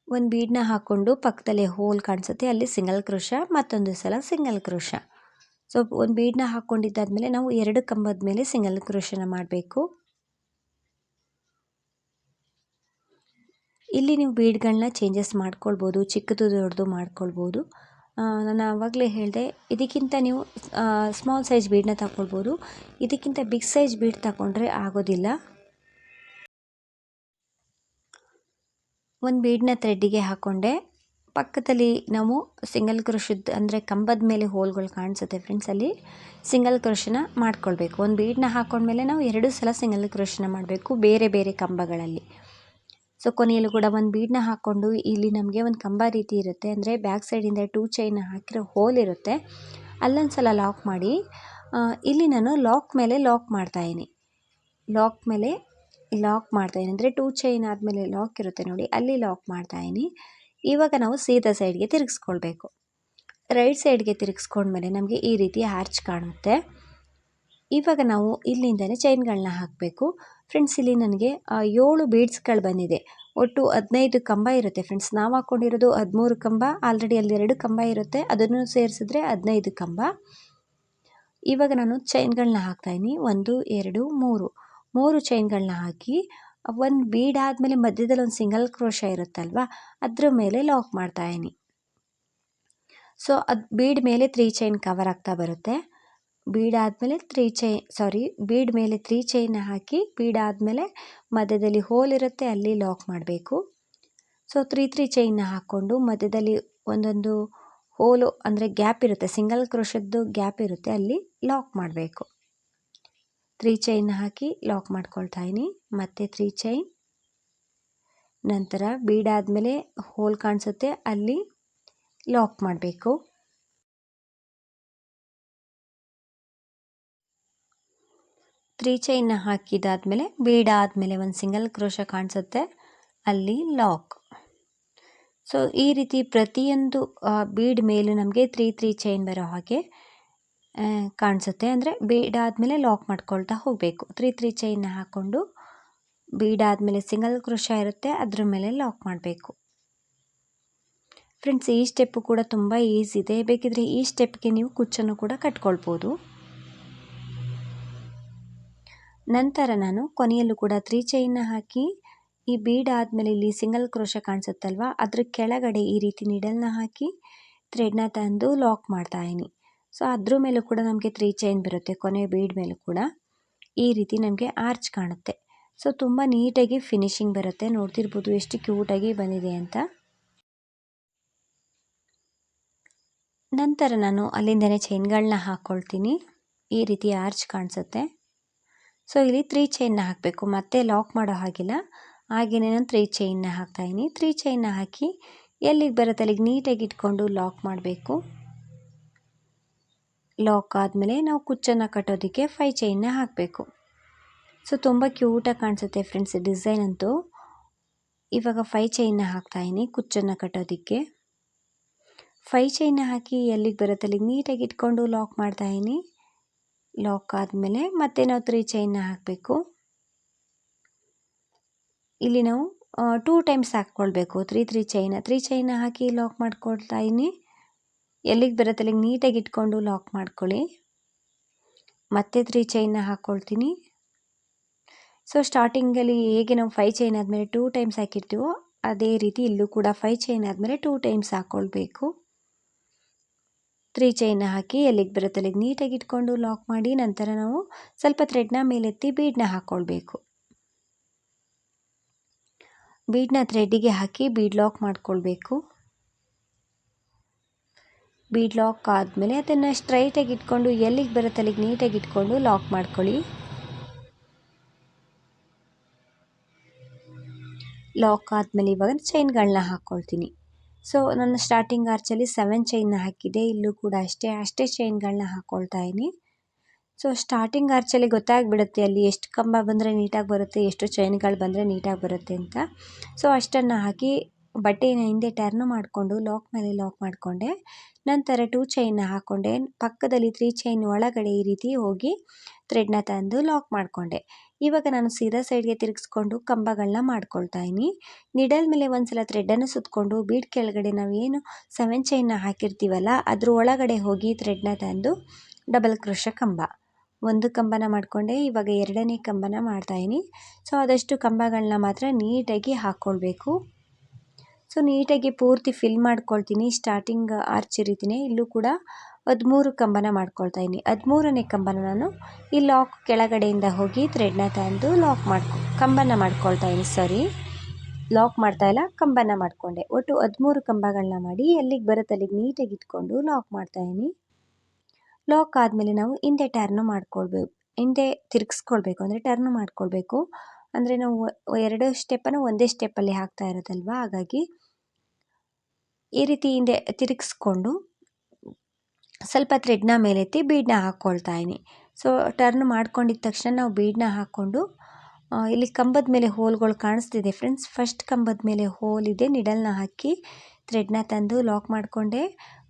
ಒಂದು ಬೀಡನ್ನ ಹಾಕ್ಕೊಂಡು ಪಕ್ಕದಲ್ಲೇ ಹೋಲ್ ಕಾಣಿಸುತ್ತೆ. ಅಲ್ಲಿ ಸಿಂಗಲ್ ಕ್ರೋಶ, ಮತ್ತೊಂದು ಸಲ ಸಿಂಗಲ್ ಕ್ರೋಶ. ಸೊ ಒಂದು ಬೀಡನ್ನ ಹಾಕ್ಕೊಂಡಿದ್ದಾದಮೇಲೆ ನಾವು ಎರಡು ಕಂಬದ ಮೇಲೆ ಸಿಂಗಲ್ ಕ್ರೋಶನ ಮಾಡಬೇಕು. ಇಲ್ಲಿ ನೀವು ಬೀಡ್ಗಳನ್ನ ಚೇಂಜಸ್ ಮಾಡ್ಕೊಳ್ಬೋದು, ಚಿಕ್ಕದು ದೊಡ್ಡದು ಮಾಡ್ಕೊಳ್ಬೋದು. ನಾನು ಆವಾಗಲೇ ಹೇಳಿದೆ, ಇದಕ್ಕಿಂತ ನೀವು ಸ್ಮಾಲ್ ಸೈಜ್ ಬೀಡನ್ನ ತಗೊಳ್ಬೋದು ಇದಕ್ಕಿಂತ ಬಿಗ್ ಸೈಜ್ ಬೀಡ್ ತಗೊಂಡ್ರೆ ಆಗೋದಿಲ್ಲ. ಒಂದು ಬೀಡನ್ನ ಥ್ರೆಡ್ಡಿಗೆ ಹಾಕ್ಕೊಂಡೆ ಪಕ್ಕದಲ್ಲಿ ನಾವು ಸಿಂಗಲ್ ಕ್ರೋಶದ್ದು ಅಂದರೆ ಕಂಬದ ಮೇಲೆ ಹೋಲ್ಗಳು ಕಾಣಿಸುತ್ತೆ ಫ್ರೆಂಡ್ಸ್ ಅಲ್ಲಿ. ಸಿಂಗಲ್ ಕ್ರೋಶನ ಮಾಡ್ಕೊಳ್ಬೇಕು. ಒಂದು ಬೀಡ್ನ ಹಾಕೊಂಡ್ಮೇಲೆ ನಾವು ಎರಡು ಸಲ ಸಿಂಗಲ್ ಕ್ರೋಶನ ಮಾಡಬೇಕು ಬೇರೆ ಬೇರೆ ಕಂಬಗಳಲ್ಲಿ. ಸೊ ಕೊನೆಯಲ್ಲೂ ಕೂಡ ಒಂದು ಬೀಡ್ನ ಹಾಕ್ಕೊಂಡು ಇಲ್ಲಿ ನಮಗೆ ಒಂದು ಕಂಬ ರೀತಿ ಇರುತ್ತೆ. ಅಂದರೆ ಬ್ಯಾಕ್ ಸೈಡಿಂದ ಟೂ ಚೈನ್ ಹಾಕಿರೋ ಹೋಲ್ ಇರುತ್ತೆ. ಅಲ್ಲೊಂದು ಸಲ ಲಾಕ್ ಮಾಡಿ ಇಲ್ಲಿ ನಾನು ಲಾಕ್ ಮೇಲೆ ಲಾಕ್ ಮಾಡ್ತಾಯಿದ್ದೀನಿ ಲಾಕ್ ಮೇಲೆ ಲಾಕ್ ಮಾಡ್ತಾಯಿದ್ದೀನಿ ಅಂದರೆ ಟೂ ಚೈನ್ ಆದಮೇಲೆ ಲಾಕ್ ಇರುತ್ತೆ ನೋಡಿ, ಅಲ್ಲಿ ಲಾಕ್ ಮಾಡ್ತಾಯಿದ್ದೀನಿ ಇವಾಗ ನಾವು ಸೀದಾ ಸೈಡ್ಗೆ ತಿರುಗಿಸ್ಕೊಳ್ಬೇಕು. ರೈಟ್ ಸೈಡ್ಗೆ ತಿರುಗಿಸ್ಕೊಂಡ್ಮೇಲೆ ನಮಗೆ ಈ ರೀತಿ ಆರ್ಚ್ ಕಾಣುತ್ತೆ. ಇವಾಗ ನಾವು ಇಲ್ಲಿಂದಲೇ ಚೈನ್ಗಳನ್ನ ಹಾಕಬೇಕು. ಫ್ರೆಂಡ್ಸ್ ಇಲ್ಲಿ ನನಗೆ ಏಳು ಬೀಡ್ಸ್ಗಳು ಬಂದಿದೆ. ಒಟ್ಟು ಹದಿನೈದು ಕಂಬ ಇರುತ್ತೆ ಫ್ರೆಂಡ್ಸ್ ನಾವು ಹಾಕ್ಕೊಂಡಿರೋದು ಹದಿಮೂರು ಕಂಬ ಆಲ್ರೆಡಿ ಅಲ್ಲಿ ಎರಡು ಕಂಬ ಇರುತ್ತೆ. ಅದನ್ನು ಸೇರಿಸಿದ್ರೆ ಹದಿನೈದು ಕಂಬ. ಇವಾಗ ನಾನು ಚೈನ್ಗಳನ್ನ ಹಾಕ್ತಾಯಿನಿ ಒಂದು, ಎರಡು, ಮೂರು. ಮೂರು ಚೈನ್ಗಳನ್ನ ಹಾಕಿ ಒಂದು ಬೀಡ್ ಆದಮೇಲೆ ಮಧ್ಯದಲ್ಲಿ ಒಂದು ಸಿಂಗಲ್ ಕ್ರೋಶ ಇರುತ್ತಲ್ವ, ಅದ್ರ ಮೇಲೆ ಲಾಕ್ ಮಾಡ್ತಾ ಇದೀನಿ ಸೊ ಅದು ಬೀಡ್ ಮೇಲೆ ತ್ರೀ ಚೈನ್ ಕವರ್ ಆಗ್ತಾ ಬರುತ್ತೆ. ಬೀಡ್ ಆದಮೇಲೆ ತ್ರೀ ಚೈನ್ ಸಾರಿ ಬೀಡ್ ಮೇಲೆ ತ್ರೀ ಚೈನ್ ಹಾಕಿ ಬೀಡ್ ಆದಮೇಲೆ ಮಧ್ಯದಲ್ಲಿ ಹೋಲ್ ಇರುತ್ತೆ, ಅಲ್ಲಿ ಲಾಕ್ ಮಾಡಬೇಕು. ಸೊ ತ್ರೀ ತ್ರೀ ಚೈನ್ನ ಹಾಕ್ಕೊಂಡು ಮಧ್ಯದಲ್ಲಿ ಒಂದೊಂದು ಹೋಲು ಅಂದರೆ ಗ್ಯಾಪ್ ಇರುತ್ತೆ ಸಿಂಗಲ್ ಕ್ರೋಶದ್ದು ಗ್ಯಾಪ್ ಇರುತ್ತೆ, ಅಲ್ಲಿ ಲಾಕ್ ಮಾಡಬೇಕು. ತ್ರೀ ಚೈನ್ ಹಾಕಿ ಲಾಕ್ ಮಾಡ್ಕೊಳ್ತಾ ಇದ್ದೀನಿ ಮತ್ತೆ ತ್ರೀ ಚೈನ್ ನಂತರ ಬೀಡಾದಮೇಲೆ ಹೋಲ್ ಕಾಣಿಸುತ್ತೆ. ಅಲ್ಲಿ ಲಾಕ್ ಮಾಡಬೇಕು. ತ್ರೀ ಚೈನ್ನ ಹಾಕಿದಾದ್ಮೇಲೆ ಬೀಡ ಆದಮೇಲೆ ಒಂದು ಸಿಂಗಲ್ ಕ್ರೋಶ ಕಾಣಿಸುತ್ತೆ. ಅಲ್ಲಿ ಲಾಕ್ ಸೊ ಈ ರೀತಿ ಪ್ರತಿಯೊಂದು ಬೀಡ್ ಮೇಲೂ ನಮಗೆ ತ್ರೀ ತ್ರೀ ಚೈನ್ ಬರೋ ಹಾಗೆ ಕಾಣಿಸುತ್ತೆ. ಅಂದರೆ ಬೀಡ್ ಆದಮೇಲೆ ಲಾಕ್ ಮಾಡ್ಕೊಳ್ತಾ ಹೋಗಬೇಕು. ತ್ರೀ ತ್ರೀ ಚೈನ್ನ ಹಾಕ್ಕೊಂಡು ಬೀಡ್ ಆದಮೇಲೆ ಸಿಂಗಲ್ ಕ್ರೋಶ ಇರುತ್ತೆ. ಅದ್ರ ಮೇಲೆ ಲಾಕ್ ಮಾಡಬೇಕು. ಫ್ರೆಂಡ್ಸ್ ಈ ಸ್ಟೆಪ್ಪು ಕೂಡ ತುಂಬ ಈಸಿ ಇದೆ. ಬೇಕಿದ್ರೆ ಈ ಸ್ಟೆಪ್ಗೆ ನೀವು ಕುಚ್ಚನ್ನು ಕೂಡ ಕಟ್ಕೊಳ್ಬೋದು. ನಂತರ ನಾನು ಕೊನೆಯಲ್ಲೂ ಕೂಡ ತ್ರೀ ಚೈನ್ನ ಹಾಕಿ ಈ ಬೀಡ್ ಆದಮೇಲೆ ಇಲ್ಲಿ ಸಿಂಗಲ್ ಕ್ರೋಶ ಕಾಣಿಸುತ್ತಲ್ವ? ಅದ್ರ ಕೆಳಗಡೆ ಈ ರೀತಿ ನೀಡಲ್ನ ಹಾಕಿ ಥ್ರೆಡ್ನ ತಂದು ಲಾಕ್ ಮಾಡ್ತಾಯಿನಿ ಸೊ ಅದ್ರ ಮೇಲೂ ಕೂಡ ನಮಗೆ ತ್ರೀ ಚೈನ್ ಬರುತ್ತೆ, ಕೊನೆ ಬೀಡ್ ಮೇಲೂ ಕೂಡ. ಈ ರೀತಿ ನಮಗೆ ಆರ್ಚ್ ಕಾಣುತ್ತೆ. ಸೊ ತುಂಬ ನೀಟಾಗಿ ಫಿನಿಶಿಂಗ್ ಬರುತ್ತೆ. ನೋಡ್ತಿರ್ಬೋದು ಎಷ್ಟು ಕ್ಯೂಟಾಗಿ ಬಂದಿದೆ ಅಂತ. ನಂತರ ನಾನು ಅಲ್ಲಿಂದನೇ ಚೈನ್ಗಳನ್ನ ಹಾಕ್ಕೊಳ್ತೀನಿ ಈ ರೀತಿ ಆರ್ಚ್ ಕಾಣಿಸುತ್ತೆ. ಸೊ ಇಲ್ಲಿ ತ್ರೀ ಚೈನ್ನ ಹಾಕಬೇಕು. ಮತ್ತೆ ಲಾಕ್ ಮಾಡೋ ಹಾಗಿಲ್ಲ. ಹಾಗೆಯೇ ನಾನು ತ್ರೀ ಚೈನ್ನ ಹಾಕ್ತಾಯಿನಿ ತ್ರೀ ಚೈನ್ನ ಹಾಕಿ ಎಲ್ಲಿಗೆ ಬರುತ್ತೆ? ಅಲ್ಲಿಗೆ ನೀಟಾಗಿ ಇಟ್ಕೊಂಡು ಲಾಕ್ ಮಾಡಬೇಕು. ಲಾಕ್ ಆದಮೇಲೆ ನಾವು ಕುಚ್ಚನ್ನು ಕಟ್ಟೋದಕ್ಕೆ ಫೈ ಚೈನ್ನ ಹಾಕಬೇಕು. ಸೊ ತುಂಬ ಕ್ಯೂಟಾಗಿ ಕಾಣಿಸುತ್ತೆ ಫ್ರೆಂಡ್ಸ್ ಡಿಸೈನ್ ಅಂತೂ. ಇವಾಗ ಫೈ ಚೈನ್ನ ಹಾಕ್ತಾಯಿನಿ ಕುಚ್ಚನ್ನು ಕಟ್ಟೋದಕ್ಕೆ. ಫೈ ಚೈನ್ನ ಹಾಕಿ ಎಲ್ಲಿಗೆ ಬರುತ್ತೆ? ಅಲ್ಲಿಗೆ ನೀಟಾಗಿ ಇಟ್ಕೊಂಡು ಲಾಕ್ ಮಾಡ್ತಾಯಿನಿ ಲಾಕ್ ಆದಮೇಲೆ ಮತ್ತೆ ನಾವು ತ್ರೀ ಚೈನ್ನ ಹಾಕಬೇಕು. ಇಲ್ಲಿ ನಾವು ಟೂ ಟೈಮ್ಸ್ ಹಾಕ್ಕೊಳ್ಬೇಕು. ತ್ರೀ ತ್ರೀ ಚೈನ ತ್ರೀ ಚೈನ ಹಾಕಿ ಲಾಕ್ ಮಾಡ್ಕೊಳ್ತಾ ಇದ್ದೀನಿ. ಎಲ್ಲಿಗೆ ಬರುತ್ತೆ? ಅಲ್ಲಿಗೆ ನೀಟಾಗಿ ಇಟ್ಕೊಂಡು ಲಾಕ್ ಮಾಡ್ಕೊಳ್ಳಿ. ಮತ್ತೆ ತ್ರೀ ಚೈನ್ನ ಹಾಕ್ಕೊಳ್ತೀನಿ ಸೊ ಸ್ಟಾರ್ಟಿಂಗಲ್ಲಿ ಹೇಗೆ ನಾವು ಫೈ ಚೈನ್ ಆದಮೇಲೆ ಟೂ ಟೈಮ್ಸ್ ಹಾಕಿರ್ತೀವೋ, ಅದೇ ರೀತಿ ಇಲ್ಲೂ ಕೂಡ ಫೈವ್ ಚೈನ್ ಆದಮೇಲೆ ಟೂ ಟೈಮ್ಸ್ ಹಾಕ್ಕೊಳ್ಬೇಕು ತ್ರೀ ಚೈನ್ ಹಾಕಿ ಎಲ್ಲಿಗೆ ಬರುತ್ತೆ? ಅಲ್ಲಿಗೆ ನೀಟಾಗಿ ಇಟ್ಕೊಂಡು ಲಾಕ್ ಮಾಡಿ ನಂತರ ನಾವು ಸ್ವಲ್ಪ ಥ್ರೆಡ್ನ ಮೇಲೆತ್ತಿ ಬೀಡನ್ನ ಹಾಕ್ಕೊಳ್ಬೇಕು ಬೀಡನ್ನ ಥ್ರೆಡ್ಡಿಗೆ ಹಾಕಿ ಬೀಡ್ ಲಾಕ್ ಮಾಡ್ಕೊಳ್ಬೇಕು. ಬೀಡ್ ಲಾಕ್ ಆದಮೇಲೆ ಅದನ್ನು ಸ್ಟ್ರೈಟಾಗಿ ಇಟ್ಕೊಂಡು ಎಲ್ಲಿಗೆ ಬರುತ್ತೆ ಅಲ್ಲಿಗೆ ನೀಟಾಗಿ ಇಟ್ಕೊಂಡು ಲಾಕ್ ಮಾಡ್ಕೊಳ್ಳಿ. ಲಾಕ್ ಆದಮೇಲೆ ಇವಾಗ ಚೈನ್ಗಳನ್ನ ಹಾಕ್ಕೊಳ್ತೀನಿ ಸೊ ನನ್ನ ಸ್ಟಾರ್ಟಿಂಗ್ ಆರ್ಚಲ್ಲಿ ಸೆವೆನ್ ಚೈನ್ನ ಹಾಕಿದೆ ಇಲ್ಲೂ ಕೂಡ ಅಷ್ಟೇ ಅಷ್ಟೇ ಚೈನ್ಗಳನ್ನ ಹಾಕ್ಕೊಳ್ತಾ ಇದ್ದೀನಿ. ಸೊ ಸ್ಟಾರ್ಟಿಂಗ್ ಆರ್ಚಲ್ಲಿ ಗೊತ್ತಾಗ್ಬಿಡುತ್ತೆ ಅಲ್ಲಿ ಎಷ್ಟು ಕಂಬ ಬಂದರೆ ನೀಟಾಗಿ ಬರುತ್ತೆ, ಎಷ್ಟು ಚೈನ್ಗಳು ಬಂದರೆ ನೀಟಾಗಿ ಬರುತ್ತೆ ಅಂತ. ಸೊ ಅಷ್ಟನ್ನು ಹಾಕಿ ಬಟ್ಟೆನ ಹಿಂದೆ ಟರ್ನ್ ಮಾಡಿಕೊಂಡು ಲಾಕ್ ಮೇಲೆ ಲಾಕ್ ಮಾಡಿಕೊಂಡೆ. ನಂತರ ಟೂ ಚೈನ್ನ ಹಾಕ್ಕೊಂಡೆ ಪಕ್ಕದಲ್ಲಿ ತ್ರೀ ಚೈನ್ ಒಳಗಡೆ ಈ ರೀತಿ ಹೋಗಿ ಥ್ರೆಡ್ನ ತಂದು ಲಾಕ್ ಮಾಡಿಕೊಂಡೆ. ಇವಾಗ ನಾನು ಸೀದಾ ಸೈಡ್ಗೆ ತಿರುಗಿಸ್ಕೊಂಡು ಕಂಬಗಳನ್ನ ಮಾಡ್ಕೊಳ್ತಾ ಇದ್ದೀನಿ. ನಿಡಲ್ ಮೇಲೆ ಒಂದ್ಸಲ ಥ್ರೆಡ್ಡನ್ನು ಸುತ್ತಕೊಂಡು ಬೀಡ್ ಕೆಳಗಡೆ ನಾವು ಏನು ಸೆವೆನ್ ಚೈನ್ನ ಹಾಕಿರ್ತೀವಲ್ಲ ಅದ್ರ ಒಳಗಡೆ ಹೋಗಿ ಥ್ರೆಡ್ನ ತಂದು ಡಬಲ್ ಕ್ರೋಶ ಕಂಬ. ಒಂದು ಕಂಬನ ಮಾಡಿಕೊಂಡೆ. ಇವಾಗ ಎರಡನೇ ಕಂಬನ ಮಾಡ್ತಾಯಿನಿ ಸೊ ಆದಷ್ಟು ಕಂಬಗಳನ್ನ ಮಾತ್ರ ನೀಟಾಗಿ ಹಾಕ್ಕೊಳ್ಬೇಕು ಸೊ ನೀಟಾಗಿ ಪೂರ್ತಿ ಫಿಲ್ ಮಾಡ್ಕೊಳ್ತೀನಿ. ಸ್ಟಾರ್ಟಿಂಗ್ ಆರ್ಚ್ ಇರಿತೀನಿ. ಇಲ್ಲೂ ಕೂಡ ಹದಿಮೂರು ಕಂಬನ ಮಾಡ್ಕೊಳ್ತಾ ಇದ್ದೀನಿ. ಹದಿಮೂರನೇ ಕಂಬನ ನಾನು ಈ ಲಾಕ್ ಕೆಳಗಡೆಯಿಂದ ಹೋಗಿ ಥ್ರೆಡ್ನ ತಂದು ಲಾಕ್ ಮಾಡ್ಕೊ ಕಂಬನ ಮಾಡ್ಕೊಳ್ತಾ ಇದ್ದೀನಿ. ಸಾರಿ ಲಾಕ್ ಮಾಡ್ತಾ ಇಲ್ಲ, ಕಂಬನ ಮಾಡಿಕೊಂಡೆ. ಒಟ್ಟು ಹದಿಮೂರು ಕಂಬಗಳನ್ನ ಮಾಡಿ ಎಲ್ಲಿಗೆ ಬರುತ್ತೆ ಅಲ್ಲಿಗೆ ನೀಟಾಗಿ ಇಟ್ಕೊಂಡು ಲಾಕ್ ಮಾಡ್ತಾ ಇದ್ದೀನಿ. ಲಾಕ್ ಆದಮೇಲೆ ನಾವು ಹಿಂದೆ ಟರ್ನ್ ಮಾಡ್ಕೊಳ್ಬೇಕು ಹಿಂದೆ ತಿರುಗಿಸ್ಕೊಳ್ಬೇಕು. ಅಂದರೆ ಟರ್ನ್ ಮಾಡ್ಕೊಳ್ಬೇಕು. ಅಂದರೆ ನಾವು ಎರಡು ಸ್ಟೆಪ್ಪನ್ನು ಒಂದೇ ಸ್ಟೆಪ್ಪಲ್ಲಿ ಹಾಕ್ತಾ ಇರೋದಲ್ವ? ಹಾಗಾಗಿ ಈ ರೀತಿ ಹಿಂದೆ ತಿರುಗಿಸ್ಕೊಂಡು ಸ್ವಲ್ಪ ಥ್ರೆಡ್ನ ಮೇಲೆತ್ತಿ ಬೀಡನ್ನ ಹಾಕ್ಕೊಳ್ತಾ ಸೊ ಟರ್ನ್ ಮಾಡ್ಕೊಂಡಿದ್ದ ತಕ್ಷಣ ನಾವು ಬೀಡನ್ನ ಹಾಕ್ಕೊಂಡು ಇಲ್ಲಿ ಕಂಬದ ಮೇಲೆ ಹೋಲ್ಗಳು ಕಾಣಿಸ್ತಿದೆ ಫ್ರೆಂಡ್ಸ್ ಫಸ್ಟ್ ಕಂಬದ ಮೇಲೆ ಹೋಲ್ ಇದೆ ನಿಡಲ್ನ ಹಾಕಿ ಥ್ರೆಡ್ನ ತಂದು ಲಾಕ್ ಮಾಡಿಕೊಂಡೆ.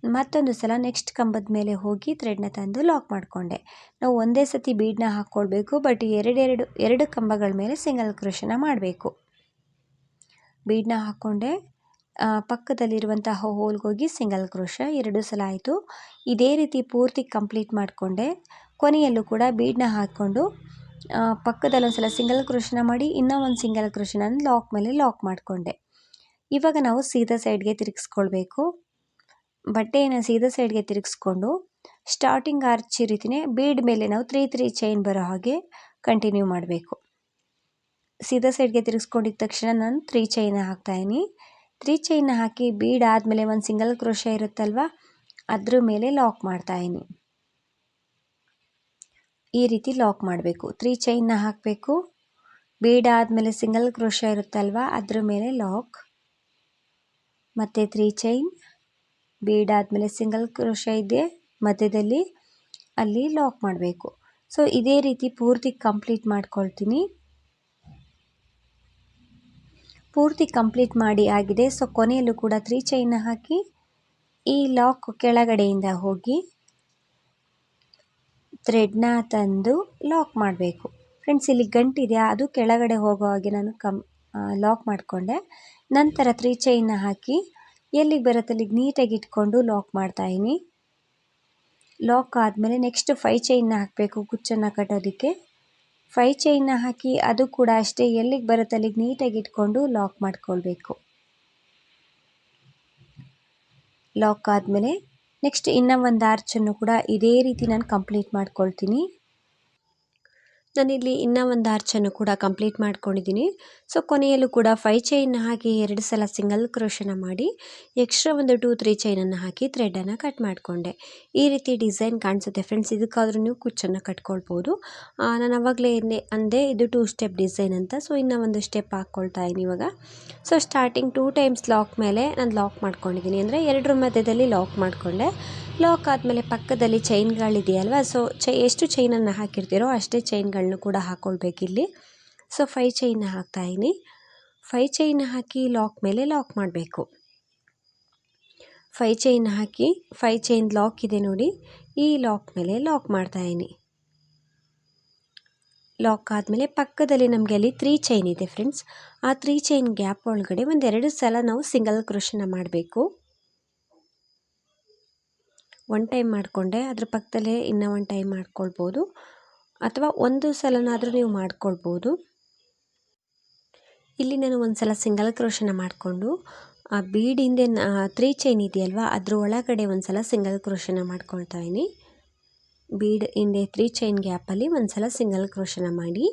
ಮತ್ತೊಂದು ಸಲ ನೆಕ್ಸ್ಟ್ ಕಂಬದ ಮೇಲೆ ಹೋಗಿ ಥ್ರೆಡ್ನ ತಂದು ಲಾಕ್ ಮಾಡಿಕೊಂಡೆ. ನಾವು ಒಂದೇ ಸತಿ ಬೀಡನ್ನ ಹಾಕ್ಕೊಳ್ಬೇಕು ಬಟ್ ಎರಡೆರಡು ಎರಡು ಕಂಬಗಳ ಮೇಲೆ ಸಿಂಗಲ್ ಕ್ರೋಶನ ಮಾಡಬೇಕು. ಬೀಡನ್ನ ಹಾಕ್ಕೊಂಡೆ ಪಕ್ಕದಲ್ಲಿರುವಂತಹ ಹೋಲ್ಗೋಗಿ ಸಿಂಗಲ್ ಕ್ರೋಶ ಎರಡು ಸಲ ಆಯಿತು. ಇದೇ ರೀತಿ ಪೂರ್ತಿ ಕಂಪ್ಲೀಟ್ ಮಾಡಿಕೊಂಡೆ. ಕೊನೆಯಲ್ಲೂ ಕೂಡ ಬೀಡನ್ನ ಹಾಕ್ಕೊಂಡು ಪಕ್ಕದಲ್ಲಿ ಒಂದು ಸಲ ಸಿಂಗಲ್ ಕ್ರೋಶನ ಮಾಡಿ ಇನ್ನೂ ಒಂದು ಸಿಂಗಲ್ ಕ್ರೋಶನ ಲಾಕ್ ಮೇಲೆ ಲಾಕ್ ಮಾಡಿಕೊಂಡೆ. ಇವಾಗ ನಾವು ಸೀದಾ ಸೈಡ್ಗೆ ತಿರುಗಿಸ್ಕೊಳ್ಬೇಕು. ಬಟ್ಟೆಯನ್ನು ಸೀದಾ ಸೈಡ್ಗೆ ತಿರುಗಿಸ್ಕೊಂಡು, ಸ್ಟಾರ್ಟಿಂಗ್ ಆರ್ಚ್ ರೀತಿಯೇ ಬೀಡ್ ಮೇಲೆ ನಾವು ತ್ರೀ ತ್ರೀ ಚೈನ್ ಬರೋ ಹಾಗೆ ಕಂಟಿನ್ಯೂ ಮಾಡಬೇಕು. ಸೀದಾ ಸೈಡ್ಗೆ ತಿರುಗಿಸ್ಕೊಂಡಿದ್ದ ತಕ್ಷಣ ನಾನು ತ್ರೀ ಚೈನ್ ಹಾಕ್ತಾಯಿನಿ ತ್ರೀ ಚೈನ್ನ ಹಾಕಿ ಬೀಡ್ ಆದಮೇಲೆ ಒಂದು ಸಿಂಗಲ್ ಕ್ರೋಶ ಇರುತ್ತಲ್ವ? ಅದ್ರ ಮೇಲೆ ಲಾಕ್ ಮಾಡ್ತಾಯಿನಿ ಈ ರೀತಿ ಲಾಕ್ ಮಾಡಬೇಕು. ತ್ರೀ ಚೈನ್ನ ಹಾಕಬೇಕು. ಬೀಡ್ ಆದಮೇಲೆ ಸಿಂಗಲ್ ಕ್ರೋಶ ಇರುತ್ತಲ್ವ? ಅದ್ರ ಮೇಲೆ ಲಾಕ್. ಮತ್ತು ತ್ರೀ ಚೈನ್. ಬೀಡ್ ಆದಮೇಲೆ ಸಿಂಗಲ್ ಕ್ರೋಶ ಇದೆ. ಮಧ್ಯದಲ್ಲಿ ಅಲ್ಲಿ ಲಾಕ್ ಮಾಡಬೇಕು. ಸೊ, ಇದೇ ರೀತಿ ಪೂರ್ತಿ ಕಂಪ್ಲೀಟ್ ಮಾಡ್ಕೊಳ್ತೀನಿ. ಪೂರ್ತಿ ಕಂಪ್ಲೀಟ್ ಮಾಡಿ ಆಗಿದೆ. ಸೊ, ಕೊನೆಯಲ್ಲೂ ಕೂಡ ತ್ರೀ ಚೈನ ಹಾಕಿ ಈ ಲಾಕ್ ಕೆಳಗಡೆಯಿಂದ ಹೋಗಿ ಥ್ರೆಡ್ನ ತಂದು ಲಾಕ್ ಮಾಡಬೇಕು. ಫ್ರೆಂಡ್ಸ್ ಇಲ್ಲಿ ಗಂಟಿದೆಯಾ? ಅದು ಕೆಳಗಡೆ ಹೋಗೋ ಹಾಗೆ ನಾನು ಕಮ್ ಲಾಕ್ ಮಾಡಿಕೊಂಡೆ. ನಂತರ ತ್ರೀ ಚೈನ್ನ ಹಾಕಿ ಎಲ್ಲಿಗೆ ಬರುತ್ತೆ? ಅಲ್ಲಿಗೆ ನೀಟಾಗಿ ಇಟ್ಕೊಂಡು ಲಾಕ್ ಮಾಡ್ತಾಯಿನಿ ಲಾಕ್ ಆದಮೇಲೆ ನೆಕ್ಸ್ಟ್ ಫೈ ಚೈನ್ನ ಹಾಕಬೇಕು ಕುಚ್ಚನ್ನು ಕಟ್ಟೋದಕ್ಕೆ. ಫೈ ಚೈನ್ನ ಹಾಕಿ ಅದು ಕೂಡ ಅಷ್ಟೇ ಎಲ್ಲಿಗೆ ಬರುತ್ತೆ ಅಲ್ಲಿಗೆ ನೀಟಾಗಿ ಇಟ್ಕೊಂಡು ಲಾಕ್ ಮಾಡ್ಕೊಳ್ಬೇಕು. ಲಾಕ್ ಆದಮೇಲೆ ನೆಕ್ಸ್ಟ್ ಇನ್ನೂ ಒಂದು ಆರ್ಚನ್ನು ಕೂಡ ಇದೇ ರೀತಿ ನಾನು ಕಂಪ್ಲೀಟ್ ಮಾಡ್ಕೊಳ್ತೀನಿ. ನಾನಿಲ್ಲಿ ಇನ್ನೂ ಒಂದು ಆರ್ಚನ್ನು ಕೂಡ ಕಂಪ್ಲೀಟ್ ಮಾಡ್ಕೊಂಡಿದ್ದೀನಿ ಸೊ ಕೊನೆಯಲ್ಲೂ ಕೂಡ ಫೈ ಚೈನ್ ಹಾಕಿ ಎರಡು ಸಲ ಸಿಂಗಲ್ ಕ್ರೋಶನ ಮಾಡಿ ಎಕ್ಸ್ಟ್ರಾ ಒಂದು ಟೂ ತ್ರೀ ಚೈನನ್ನು ಹಾಕಿ ಥ್ರೆಡನ್ನು ಕಟ್ ಮಾಡಿಕೊಂಡೆ. ಈ ರೀತಿ ಡಿಸೈನ್ ಕಾಣಿಸುತ್ತೆ ಫ್ರೆಂಡ್ಸ್ ಇದಕ್ಕಾದ್ರೂ ನೀವು ಕುಚ್ಚನ್ನು ಕಟ್ಕೊಳ್ಬೋದು. ನಾನು ಅವಾಗಲೇ ಅಂದೆ ಇದು ಟೂ ಸ್ಟೆಪ್ ಡಿಸೈನ್ ಅಂತ. ಸೊ ಇನ್ನೂ ಒಂದು ಸ್ಟೆಪ್ ಹಾಕ್ಕೊಳ್ತಾ ಇದ್ದೀನಿ ಇವಾಗ. So starting two times lock ಮೇಲೆ ನಾನು ಲಾಕ್ ಮಾಡ್ಕೊಂಡಿದ್ದೀನಿ ಅಂದರೆ ಎರಡರ ಮಧ್ಯದಲ್ಲಿ ಲಾಕ್ ಮಾಡಿಕೊಂಡೆ. ಲಾಕ್ ಆದಮೇಲೆ ಪಕ್ಕದಲ್ಲಿ ಚೈನ್ಗಳಿದೆಯಲ್ವ? ಸೊ ಚೈ, ಎಷ್ಟು ಚೈನನ್ನು ಹಾಕಿರ್ತೀರೋ ಅಷ್ಟೇ ಚೈನ್ಗಳನ್ನು ಕೂಡ ಹಾಕ್ಕೊಳ್ಬೇಕಿಲ್ಲಿ ಸೊ ಫೈ ಚೈನ್ ಹಾಕ್ತಾಯಿನಿ ಫೈ ಚೈನ್ ಹಾಕಿ ಲಾಕ್ ಮೇಲೆ ಲಾಕ್ ಮಾಡಬೇಕು. ಫೈ ಚೈನ್ ಹಾಕಿ ಫೈ ಚೈನ್ ಲಾಕ್ ಇದೆ ನೋಡಿ. ಈ ಲಾಕ್ ಮೇಲೆ ಲಾಕ್ ಮಾಡ್ತಾಯಿನಿ ಲಾಕ್ ಆದಮೇಲೆ ಪಕ್ಕದಲ್ಲಿ ನಮಗೆ ಅಲ್ಲಿ ತ್ರೀ ಚೈನ್ ಇದೆ ಫ್ರೆಂಡ್ಸ್ ಆ ತ್ರೀ ಚೈನ್ ಗ್ಯಾಪ್ ಒಳಗಡೆ ಒಂದೆರಡು ಸಲ ನಾವು ಸಿಂಗಲ್ ಕ್ರೋಶನ ಮಾಡಬೇಕು. ಒನ್ ಟೈಮ್ ಮಾಡಿಕೊಂಡೆ, ಅದ್ರ ಪಕ್ಕದಲ್ಲೇ ಇನ್ನೂ ಒನ್ ಟೈಮ್ ಮಾಡ್ಕೊಳ್ಬೋದು. ಅಥವಾ ಒಂದು ಸಲನಾದರೂ ನೀವು ಮಾಡ್ಕೊಳ್ಬೋದು. ಇಲ್ಲಿ ನಾನು ಒಂದು ಸಲ ಸಿಂಗಲ್ ಕ್ರೋಶನ ಮಾಡಿಕೊಂಡು, ಆ ಬೀಡ್ ಹಿಂದೆ ತ್ರೀ ಚೈನ್ ಇದೆಯಲ್ವಾ, ಅದ್ರ ಒಳಗಡೆ ಒಂದು ಸಲ ಸಿಂಗಲ್ ಕ್ರೋಶನ ಮಾಡ್ಕೊಳ್ತಾ ಇದ್ದೀನಿ. ಬೀಡ್ ಹಿಂದೆ ತ್ರೀ ಚೈನ್ ಗ್ಯಾಪಲ್ಲಿ ಒಂದು ಸಲ ಸಿಂಗಲ್ ಕ್ರೋಶನ ಮಾಡಿ.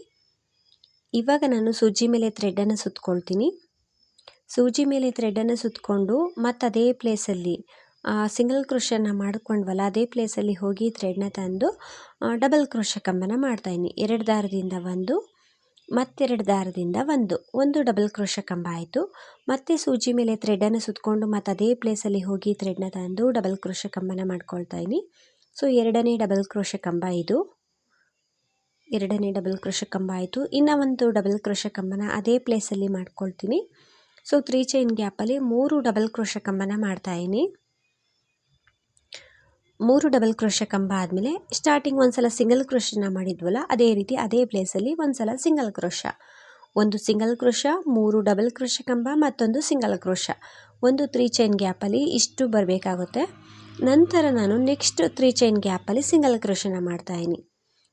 ಇವಾಗ ನಾನು ಸೂಜಿ ಮೇಲೆ ಥ್ರೆಡನ್ನು ಸುತ್ಕೊಳ್ತೀನಿ. ಸೂಜಿ ಮೇಲೆ ಥ್ರೆಡ್ಡನ್ನು ಸುತ್ತಕೊಂಡು ಮತ್ತು ಅದೇ ಪ್ಲೇಸಲ್ಲಿ ಸಿಂಗಲ್ ಕ್ರೋಶನ ಮಾಡ್ಕೊಂಡ್ವಲ್ಲ, ಅದೇ ಪ್ಲೇಸಲ್ಲಿ ಹೋಗಿ ಥ್ರೆಡ್ನ ತಂದು ಡಬಲ್ ಕ್ರೋಶ ಕಂಬನ ಮಾಡ್ತಾಯಿದ್ದೀನಿ ಎರಡು ದಾರದಿಂದ ಒಂದು, ಮತ್ತೆರಡು ದಾರದಿಂದ ಒಂದು. ಒಂದು ಡಬಲ್ ಕ್ರೋಶ ಕಂಬ ಆಯಿತು. ಮತ್ತೆ ಸೂಜಿ ಮೇಲೆ ಥ್ರೆಡನ್ನು ಸುತ್ತಕೊಂಡು ಮತ್ತು ಅದೇ ಪ್ಲೇಸಲ್ಲಿ ಹೋಗಿ ಥ್ರೆಡ್ನ ತಂದು ಡಬಲ್ ಕ್ರೋಶ ಕಂಬನ ಮಾಡ್ಕೊಳ್ತಾ ಸೊ ಎರಡನೇ ಡಬಲ್ ಕ್ರೋಶ ಕಂಬ ಇದು. ಎರಡನೇ ಡಬಲ್ ಕ್ರೋಶ ಕಂಬ ಆಯಿತು. ಇನ್ನು ಒಂದು ಡಬಲ್ ಕ್ರೋಶ ಕಂಬನ ಅದೇ ಪ್ಲೇಸಲ್ಲಿ ಮಾಡ್ಕೊಳ್ತೀನಿ. ಸೊ ತ್ರೀ ಚೈನ್ ಗ್ಯಾಪಲ್ಲಿ ಮೂರು ಡಬಲ್ ಕ್ರೋಶ ಕಂಬನ ಮಾಡ್ತಾಯಿನಿ ಮೂರು ಡಬಲ್ ಕ್ರೋಶ ಕಂಬ ಆದಮೇಲೆ ಸ್ಟಾರ್ಟಿಂಗ್ ಒಂದು ಸಲ ಸಿಂಗಲ್ ಕ್ರೋಶನ ಮಾಡಿದ್ವಲ್ಲ, ಅದೇ ರೀತಿ ಅದೇ ಪ್ಲೇಸಲ್ಲಿ ಒಂದು ಸಲ ಸಿಂಗಲ್ ಕ್ರೋಶ ಒಂದು ಸಿಂಗಲ್ ಕ್ರೋಶ ಮೂರು ಡಬಲ್ ಕ್ರೋಶ ಕಂಬ, ಮತ್ತೊಂದು ಸಿಂಗಲ್ ಕ್ರೋಶ ಒಂದು ತ್ರೀ ಚೈನ್ ಗ್ಯಾಪಲ್ಲಿ ಇಷ್ಟು ಬರಬೇಕಾಗುತ್ತೆ. ನಂತರ ನಾನು ನೆಕ್ಸ್ಟ್ ತ್ರೀ ಚೈನ್ ಗ್ಯಾಪಲ್ಲಿ ಸಿಂಗಲ್ ಕ್ರೋಶನ ಮಾಡ್ತಾಯಿನಿ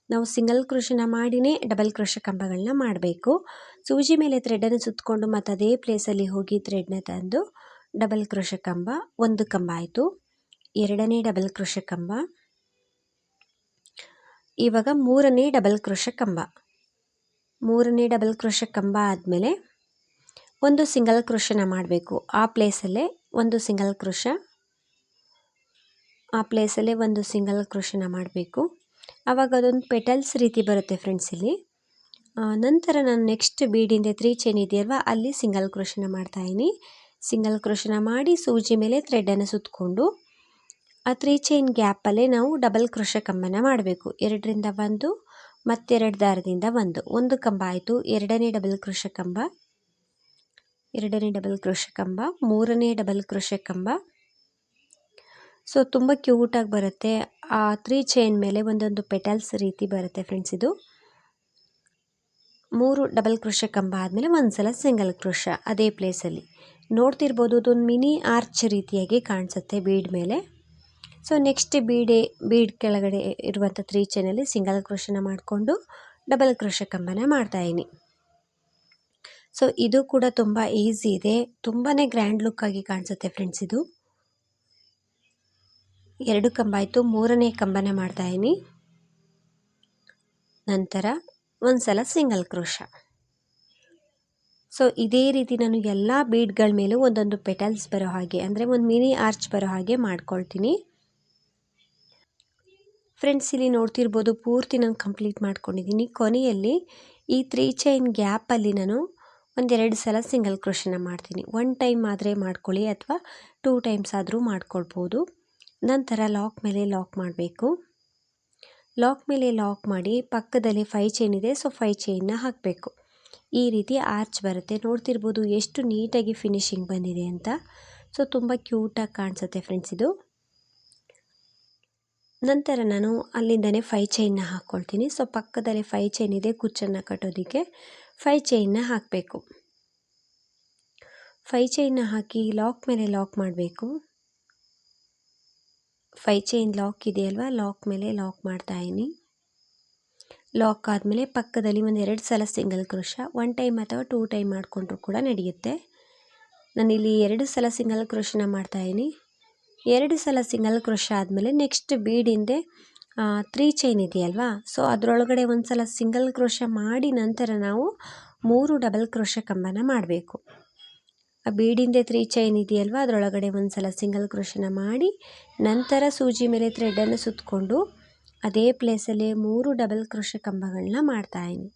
ನಾವು ಸಿಂಗಲ್ ಕ್ರೋಶನ ಮಾಡಿನೇ ಡಬಲ್ ಕ್ರೋಶ ಕಂಬಗಳನ್ನ ಮಾಡಬೇಕು. ಸೂಜಿ ಮೇಲೆ ಥ್ರೆಡನ್ನು ಸುತ್ತಕೊಂಡು ಮತ್ತು ಅದೇ ಪ್ಲೇಸಲ್ಲಿ ಹೋಗಿ ಥ್ರೆಡ್ನ ತಂದು ಡಬಲ್ ಕ್ರೋಶ ಕಂಬ, ಒಂದು ಕಂಬ ಆಯಿತು. ಎರಡನೇ ಡಬಲ್ ಕ್ರೋಶ ಕಂಬ. ಇವಾಗ ಮೂರನೇ ಡಬಲ್ ಕ್ರೋಶ ಕಂಬ. ಮೂರನೇ ಡಬಲ್ ಕ್ರೋಶ ಕಂಬ ಆದಮೇಲೆ ಒಂದು ಸಿಂಗಲ್ ಕ್ರೋಶನ ಮಾಡಬೇಕು. ಆ ಪ್ಲೇಸಲ್ಲೇ ಒಂದು ಸಿಂಗಲ್ ಕ್ರೋಶ ಆ ಪ್ಲೇಸಲ್ಲೇ ಒಂದು ಸಿಂಗಲ್ ಕ್ರೋಶನ ಮಾಡಬೇಕು. ಆವಾಗ ಅದೊಂದು ಪೆಟಲ್ಸ್ ರೀತಿ ಬರುತ್ತೆ ಫ್ರೆಂಡ್ಸ್ ಇಲ್ಲಿ. ನಂತರ ನಾನು ನೆಕ್ಸ್ಟ್ ಬೀಡಿಂದ ತ್ರೀ ಚೈನ್ ಇದೆಯಲ್ವ, ಅಲ್ಲಿ ಸಿಂಗಲ್ ಕ್ರೋಶನ ಮಾಡ್ತಾಯಿನಿ ಸಿಂಗಲ್ ಕ್ರೋಶನ ಮಾಡಿ ಸೂಜಿ ಮೇಲೆ ಥ್ರೆಡನ್ನು ಸುತ್ತಕೊಂಡು ಆ ತ್ರೀ ಚೈನ್ ಗ್ಯಾಪಲ್ಲೇ ನಾವು ಡಬಲ್ ಕ್ರೋಶ ಕಂಬನ ಮಾಡಬೇಕು. ಎರಡರಿಂದ ಒಂದು, ಮತ್ತೆರಡು ದಾರದಿಂದ ಒಂದು. ಒಂದು ಕಂಬ ಆಯಿತು. ಎರಡನೇ ಡಬಲ್ ಕ್ರೋಶ ಕಂಬ. ಎರಡನೇ ಡಬಲ್ ಕ್ರೋಶ ಕಂಬ. ಮೂರನೇ ಡಬಲ್ ಕ್ರೋಶ ಕಂಬ. ಸೊ ತುಂಬ ಕ್ಯೂಟಾಗಿ ಬರುತ್ತೆ. ಆ ತ್ರೀ ಚೈನ್ ಮೇಲೆ ಒಂದೊಂದು ಪೆಟಲ್ಸ್ ರೀತಿ ಬರುತ್ತೆ ಫ್ರೆಂಡ್ಸ್ ಇದು. ಮೂರು ಡಬಲ್ ಕ್ರೋಶ ಕಂಬ ಆದಮೇಲೆ ಒಂದು ಸಲ ಸಿಂಗಲ್ ಕ್ರೋಶ ಅದೇ ಪ್ಲೇಸಲ್ಲಿ ನೋಡ್ತಿರ್ಬೋದು ಅದೊಂದು ಮಿನಿ ಆರ್ಚ್ ರೀತಿಯಾಗಿ ಕಾಣಿಸುತ್ತೆ ಬೀಡ್ ಮೇಲೆ. ಸೊ ನೆಕ್ಸ್ಟ್ ಬೀಡೆ ಬೀಡ್ ಕೆಳಗಡೆ ಇರುವಂಥ ತ್ರೀ ಚೈನಲ್ಲಿ ಸಿಂಗಲ್ ಕ್ರೋಶನ ಮಾಡಿಕೊಂಡು ಡಬಲ್ ಕ್ರೋಶ ಕಂಬನ ಮಾಡ್ತಾಯಿದ್ದೀನಿ ಸೊ ಇದು ಕೂಡ ತುಂಬ ಈಸಿ ಇದೆ. ತುಂಬಾ ಗ್ರ್ಯಾಂಡ್ ಲುಕ್ಕಾಗಿ ಕಾಣಿಸುತ್ತೆ ಫ್ರೆಂಡ್ಸ್ ಇದು. ಎರಡು ಕಂಬ ಆಯಿತು, ಮೂರನೇ ಕಂಬನ ಮಾಡ್ತಾಯಿದ್ದೀನಿ ನಂತರ ಒಂದು ಸಲ ಸಿಂಗಲ್ ಕ್ರೋಶ ಸೊ ಇದೇ ರೀತಿ ನಾನು ಎಲ್ಲ ಬೀಡ್ಗಳ ಮೇಲೂ ಒಂದೊಂದು ಪೆಟಲ್ಸ್ ಬರೋ ಹಾಗೆ, ಅಂದರೆ ಒಂದು ಮಿನಿ ಆರ್ಚ್ ಬರೋ ಹಾಗೆ ಮಾಡ್ಕೊಳ್ತೀನಿ. ಫ್ರೆಂಡ್ಸ್ ಇಲ್ಲಿ ನೋಡ್ತಿರ್ಬೋದು ಪೂರ್ತಿ ನಾನು ಕಂಪ್ಲೀಟ್ ಮಾಡ್ಕೊಂಡಿದ್ದೀನಿ ಕೊನೆಯಲ್ಲಿ ಈ ತ್ರೀ ಚೈನ್ ಗ್ಯಾಪಲ್ಲಿ ನಾನು ಒಂದೆರಡು ಸಲ ಸಿಂಗಲ್ ಕ್ರೋಶನ ಮಾಡ್ತೀನಿ. ಒನ್ ಟೈಮ್ ಆದರೆ ಮಾಡ್ಕೊಳ್ಳಿ ಅಥವಾ ಟೂ ಟೈಮ್ಸ್ ಆದರೂ ಮಾಡ್ಕೊಳ್ಬೋದು. ನಂತರ ಲಾಕ್ ಮೇಲೆ ಲಾಕ್ ಮಾಡಬೇಕು. ಲಾಕ್ ಮೇಲೆ ಲಾಕ್ ಮಾಡಿ ಪಕ್ಕದಲ್ಲಿ ಫೈ ಚೈನ್ ಇದೆ ಸೊ ಫೈ ಚೈನ್ನ ಹಾಕಬೇಕು. ಈ ರೀತಿ ಆರ್ಚ್ ಬರುತ್ತೆ. ನೋಡ್ತಿರ್ಬೋದು ಎಷ್ಟು ನೀಟಾಗಿ ಫಿನಿಶಿಂಗ್ ಬಂದಿದೆ ಅಂತ. ಸೊ ತುಂಬ ಕ್ಯೂಟಾಗಿ ಕಾಣಿಸುತ್ತೆ ಫ್ರೆಂಡ್ಸ್ ಇದು. ನಂತರ ನಾನು ಅಲ್ಲಿಂದನೇ ಫೈ ಚೈನ್ನ ಹಾಕ್ಕೊಳ್ತೀನಿ ಸೊ ಪಕ್ಕದಲ್ಲಿ ಫೈ ಚೈನ್ ಇದೆ, ಕುಚ್ಚನ್ನು ಕಟ್ಟೋದಕ್ಕೆ ಫೈ ಚೈನ್ನ ಹಾಕಬೇಕು. ಫೈ ಚೈನ್ನ ಹಾಕಿ ಲಾಕ್ ಮೇಲೆ ಲಾಕ್ ಮಾಡಬೇಕು. ಫೈ ಚೈನ್ ಲಾಕ್ ಇದೆಯಲ್ವ ಲಾಕ್ ಮೇಲೆ ಲಾಕ್ ಮಾಡ್ತಾಯಿನಿ ಲಾಕ್ ಆದಮೇಲೆ ಪಕ್ಕದಲ್ಲಿ ಒಂದು ಎರಡು ಸಲ ಸಿಂಗಲ್ ಕ್ರೋಶ ಒನ್ ಟೈಮ್ ಅಥವಾ ಟೂ ಟೈಮ್ ಮಾಡಿಕೊಂಡ್ರು ಕೂಡ ನಡೆಯುತ್ತೆ. ನಾನಿಲ್ಲಿ ಎರಡು ಸಲ ಸಿಂಗಲ್ ಕ್ರೋಶನ ಮಾಡ್ತಾಯಿನಿ ಎರಡು ಸಲ ಸಿಂಗಲ್ ಕ್ರೋಶ ಆದಮೇಲೆ ನೆಕ್ಸ್ಟ್ ಬೀಡಿಂದೆ ತ್ರೀ ಚೈನ್ ಇದೆಯಲ್ವಾ? ಸೊ ಅದರೊಳಗಡೆ ಒಂದು ಸಲ ಸಿಂಗಲ್ ಕ್ರೋಶ ಮಾಡಿ ನಂತರ ನಾವು ಮೂರು ಡಬಲ್ ಕ್ರೋಶ ಕಂಬನ ಮಾಡಬೇಕು. ಆ ಬೀಡಿಂದೆ ತ್ರೀ ಚೈನ್ ಇದೆಯಲ್ವಾ? ಅದರೊಳಗಡೆ ಒಂದು ಸಲ ಸಿಂಗಲ್ ಕ್ರೋಶನ ಮಾಡಿ ನಂತರ ಸೂಜಿ ಮೇಲೆ ಥ್ರೆಡನ್ನು ಸುತ್ತಕೊಂಡು ಅದೇ ಪ್ಲೇಸಲ್ಲಿ ಮೂರು ಡಬಲ್ ಕ್ರೋಶ ಕಂಬಗಳನ್ನ ಮಾಡ್ತಾಯಿನಿ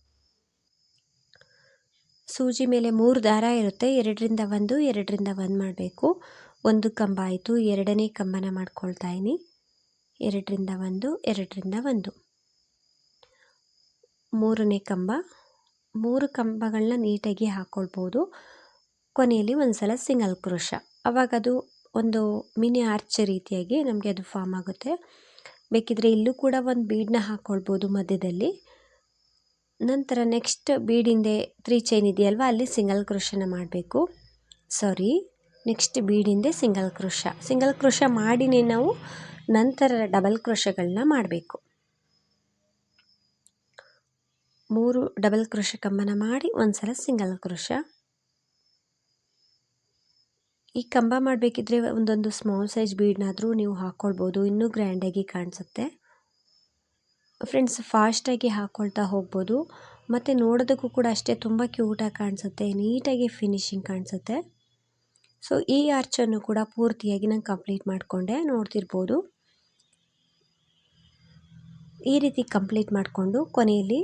ಸೂಜಿ ಮೇಲೆ ಮೂರು ದಾರ ಇರುತ್ತೆ. ಎರಡರಿಂದ ಒಂದು ಎರಡರಿಂದ ಒಂದು ಮಾಡಬೇಕು. ಒಂದು ಕಂಬ ಆಯಿತು, ಎರಡನೇ ಕಂಬನ ಮಾಡ್ಕೊಳ್ತಾ ಇದ್ದೀನಿ ಎರಡರಿಂದ ಒಂದು ಎರಡರಿಂದ ಒಂದು. ಮೂರನೇ ಕಂಬ. ಮೂರು ಕಂಬಗಳನ್ನ ನೀಟಾಗಿ ಹಾಕ್ಕೊಳ್ಬೋದು ಕೊನೆಯಲ್ಲಿ ಒಂದು ಸಲ ಸಿಂಗಲ್ ಕ್ರೋಶ ಅವಾಗ ಅದು ಒಂದು ಮಿನಿ ಆರ್ಚ್ ರೀತಿಯಾಗಿ ನಮಗೆ ಅದು ಫಾರ್ಮ್ ಆಗುತ್ತೆ. ಬೇಕಿದ್ರೆ ಇಲ್ಲೂ ಕೂಡ ಒಂದು ಬೀಡನ್ನ ಹಾಕ್ಕೊಳ್ಬೋದು ಮಧ್ಯದಲ್ಲಿ. ನಂತರ ನೆಕ್ಸ್ಟ್ ಬೀಡಿಂದೆ ತ್ರೀ ಚೈನ್ ಇದೆಯಲ್ವ, ಅಲ್ಲಿ ಸಿಂಗಲ್ ಕ್ರೋಶನ ಮಾಡಬೇಕು. ಸಾರಿ. ನೆಕ್ಸ್ಟ್ ಬೀಡಿಂದೆ ಸಿಂಗಲ್ ಕ್ರೋಶ ಸಿಂಗಲ್ ಕ್ರೋಶ ಮಾಡಿನೇ ನಾವು ನಂತರ ಡಬಲ್ ಕ್ರೋಶಗಳನ್ನ ಮಾಡಬೇಕು. ಮೂರು ಡಬಲ್ ಕ್ರೋಶ ಕಂಬನ ಮಾಡಿ ಒಂದು ಸಲ ಸಿಂಗಲ್ ಕ್ರೋಶ ಈ ಕಂಬ ಮಾಡಬೇಕಿದ್ರೆ ಒಂದೊಂದು ಸ್ಮಾಲ್ ಸೈಜ್ ಬೀಡ್ನಾದರೂ ನೀವು ಹಾಕ್ಕೊಳ್ಬೋದು ಇನ್ನೂ ಗ್ರ್ಯಾಂಡಾಗಿ ಕಾಣಿಸುತ್ತೆ. ಫ್ರೆಂಡ್ಸ್ ಫಾಸ್ಟಾಗಿ ಹಾಕ್ಕೊಳ್ತಾ ಹೋಗ್ಬೋದು. ಮತ್ತು ನೋಡೋದಕ್ಕೂ ಕೂಡ ಅಷ್ಟೇ ತುಂಬ ಕ್ಯೂಟಾಗಿ ಕಾಣಿಸುತ್ತೆ. ನೀಟಾಗಿ ಫಿನಿಶಿಂಗ್ ಕಾಣಿಸುತ್ತೆ. ಸೊ ಈ ಆರ್ಚನ್ನು ಕೂಡ ಪೂರ್ತಿಯಾಗಿ ನಾನು ಕಂಪ್ಲೀಟ್ ಮಾಡಿಕೊಂಡೆ, ನೋಡ್ತಿರ್ಬೋದು. ಈ ರೀತಿ ಕಂಪ್ಲೀಟ್ ಮಾಡಿಕೊಂಡು ಕೊನೆಯಲ್ಲಿ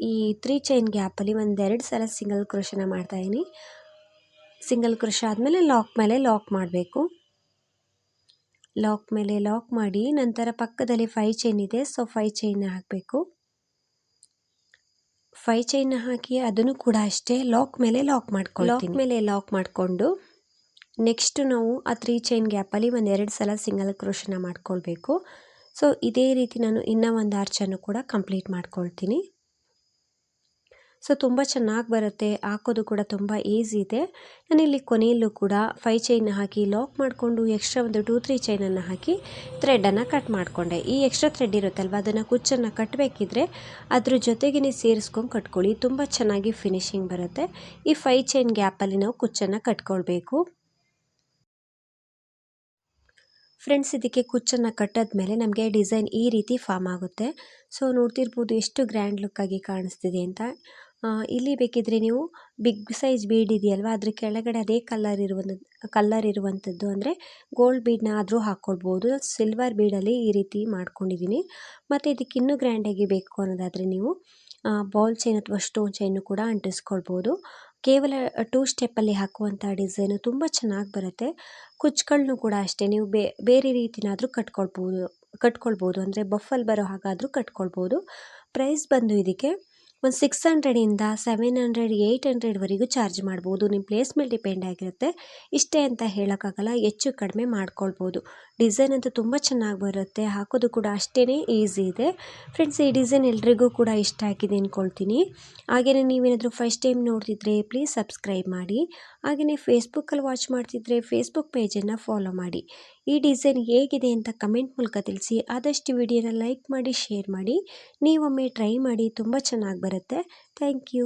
ಈ ತ್ರೀ ಚೈನ್ ಗ್ಯಾಪಲ್ಲಿ ಒಂದೆರಡು ಸಲ ಸಿಂಗಲ್ ಕ್ರೋಶನ ಮಾಡ್ತಾಯಿದ್ದೀನಿ ಸಿಂಗಲ್ ಕ್ರೋಶ ಆದಮೇಲೆ ಲಾಕ್ ಮೇಲೆ ಲಾಕ್ ಮಾಡಬೇಕು. ಲಾಕ್ ಮೇಲೆ ಲಾಕ್ ಮಾಡಿ ನಂತರ ಪಕ್ಕದಲ್ಲಿ ಫೈ ಚೈನ್ ಇದೆ ಸೊ ಫೈ ಚೈನ್ ಹಾಕಬೇಕು. ಫೈ ಚೈನ್ ಹಾಕಿ ಅದನ್ನು ಕೂಡ ಅಷ್ಟೇ ಲಾಕ್ ಮೇಲೆ ಲಾಕ್ ಮಾಡ್ಕೊಂಡು ಲಾಕ್ ಮೇಲೆ ಲಾಕ್ ಮಾಡಿಕೊಂಡು ನೆಕ್ಸ್ಟ್ ನಾವು ಆ ತ್ರೀ ಚೈನ್ ಗ್ಯಾಪಲ್ಲಿ ಒಂದೆರಡು ಸಲ ಸಿಂಗಲ್ ಕ್ರೋಶನ ಮಾಡ್ಕೊಳ್ಬೇಕು. ಸೊ, ಇದೇ ರೀತಿ ನಾನು ಇನ್ನೂ ಒಂದು ಆರ್ಚನ್ನು ಕೂಡ ಕಂಪ್ಲೀಟ್ ಮಾಡ್ಕೊಳ್ತೀನಿ. ಸೊ, ತುಂಬ ಚೆನ್ನಾಗಿ ಬರುತ್ತೆ. ಹಾಕೋದು ಕೂಡ ತುಂಬ ಈಸಿ ಇದೆ. ನಾನಿಲ್ಲಿ ಕೊನೆಯಲ್ಲೂ ಕೂಡ ಫೈ ಚೈನ್ ಹಾಕಿ ಲಾಕ್ ಮಾಡಿಕೊಂಡು ಎಕ್ಸ್ಟ್ರಾ ಒಂದು ಟೂ ತ್ರೀ ಚೈನನ್ನು ಹಾಕಿ ಥ್ರೆಡನ್ನು ಕಟ್ ಮಾಡಿಕೊಂಡೆ. ಈ ಎಕ್ಸ್ಟ್ರಾ ಥ್ರೆಡ್ ಇರುತ್ತಲ್ವ, ಅದನ್ನು ಕುಚ್ಚನ್ನು ಕಟ್ಟಬೇಕಿದ್ರೆ ಅದ್ರ ಜೊತೆಗೇ ಸೇರಿಸ್ಕೊಂಡು ಕಟ್ಕೊಳ್ಳಿ. ತುಂಬ ಚೆನ್ನಾಗಿ ಫಿನಿಶಿಂಗ್ ಬರುತ್ತೆ. ಈ ಫೈ ಚೈನ್ ಗ್ಯಾಪಲ್ಲಿ ನಾವು ಕುಚ್ಚನ್ನು ಕಟ್ಕೊಳ್ಬೇಕು. ಫ್ರೆಂಡ್ಸ್ ಇದಕ್ಕೆ ಕುಚ್ಚನ್ನು ಕಟ್ಟಿದ್ಮೇಲೆ ನಮಗೆ ಡಿಸೈನ್ ಈ ರೀತಿ ಫಾರ್ಮ್ ಆಗುತ್ತೆ. ಸೊ ನೋಡ್ತಿರ್ಬೋದು ಎಷ್ಟು ಗ್ರ್ಯಾಂಡ್ ಲುಕ್ಕಾಗಿ ಕಾಣಿಸ್ತಿದೆ ಅಂತ. ಇಲ್ಲಿ ಬೇಕಿದ್ರೆ ನೀವು ಬಿಗ್ ಸೈಜ್ ಬೀಡ್ ಇದೆಯಲ್ವ? ಅದ್ರ ಕೆಳಗಡೆ ಅದೇ ಕಲರ್ ಇರುವಂಥ ಕಲ್ಲರ್ ಇರುವಂಥದ್ದು ಅಂದರೆ ಗೋಲ್ಡ್ ಬೀಡ್ನ ಆದರೂ ಹಾಕ್ಕೊಳ್ಬೋದು ಸಿಲ್ವರ್ ಬೀಡಲ್ಲಿ ಈ ರೀತಿ ಮಾಡ್ಕೊಂಡಿದ್ದೀನಿ ಮತ್ತು ಇದಕ್ಕೆ ಇನ್ನೂ ಗ್ರ್ಯಾಂಡಾಗಿ ಬೇಕು ಅನ್ನೋದಾದರೆ ನೀವು ಬಾಲ್ ಚೈನ್ ಅಥವಾ ಸ್ಟೋನ್ ಚೈನು ಕೂಡ ಅಂಟಿಸ್ಕೊಳ್ಬೋದು. ಕೇವಲ ಟೂ ಸ್ಟೆಪ್ಪಲ್ಲಿ ಹಾಕುವಂಥ ಡಿಸೈನು ತುಂಬ ಚೆನ್ನಾಗಿ ಬರುತ್ತೆ. ಕುಚ್ಚುಗಳನ್ನೂ ಕೂಡ ಅಷ್ಟೇ. ನೀವು ಬೇರೆ ರೀತಿನಾದರೂ ಕಟ್ಕೊಳ್ಬೋದು ಕಟ್ಕೊಳ್ಬೋದು. ಅಂದರೆ ಬಫಲ್ ಬರೋ ಹಾಗಾದರೂ ಕಟ್ಕೊಳ್ಬೋದು. ಪ್ರೈಸ್ ಬಂದು ಇದಕ್ಕೆ ಒಂದು ಸಿಕ್ಸ್ ಹಂಡ್ರೆಡಿಂದ ಸೆವೆನ್ ಹಂಡ್ರೆಡ್, ಏಯ್ಟ್ ಹಂಡ್ರೆಡ್ವರೆಗೂ ಚಾರ್ಜ್ ಮಾಡ್ಬೋದು. ನಿಮ್ಮ ಪ್ಲೇಸ್ ಮೇಲೆ ಡಿಪೆಂಡ್ ಆಗಿರುತ್ತೆ. ಇಷ್ಟೇ ಅಂತ ಹೇಳೋಕ್ಕಾಗಲ್ಲ, ಹೆಚ್ಚು ಕಡಿಮೆ ಮಾಡ್ಕೊಳ್ಬೋದು. ಡಿಸೈನ್ ಅಂತೂ ತುಂಬ ಚೆನ್ನಾಗಿ ಬರುತ್ತೆ. ಹಾಕೋದು ಕೂಡ ಅಷ್ಟೇ ಈಸಿ ಇದೆ. ಫ್ರೆಂಡ್ಸ್, ಈ ಡಿಸೈನ್ ಎಲ್ರಿಗೂ ಕೂಡ ಇಷ್ಟ ಆಗಿದೆ ಅಂದ್ಕೊಳ್ತೀನಿ ಹಾಗೆಯೇ ನೀವೇನಾದರೂ ಫಸ್ಟ್ ಟೈಮ್ ನೋಡ್ತಿದ್ರೆ ಪ್ಲೀಸ್ ಸಬ್ಸ್ಕ್ರೈಬ್ ಮಾಡಿ. ಹಾಗೆಯೇ ಫೇಸ್ಬುಕ್ಕಲ್ಲಿ ವಾಚ್ ಮಾಡ್ತಿದ್ರೆ ಫೇಸ್ಬುಕ್ ಪೇಜನ್ನು ಫಾಲೋ ಮಾಡಿ. ಈ ಡಿಸೈನ್ ಹೇಗಿದೆ ಅಂತ ಕಮೆಂಟ್ ಮೂಲಕ ತಿಳಿಸಿ. ಆದಷ್ಟು ವಿಡಿಯೋನ ಲೈಕ್ ಮಾಡಿ, ಶೇರ್ ಮಾಡಿ. ನೀವೊಮ್ಮೆ ಟ್ರೈ ಮಾಡಿ. ತುಂಬ ಚೆನ್ನಾಗಿ ಬರುತ್ತೆ ಥ್ಯಾಂಕ್ ಯು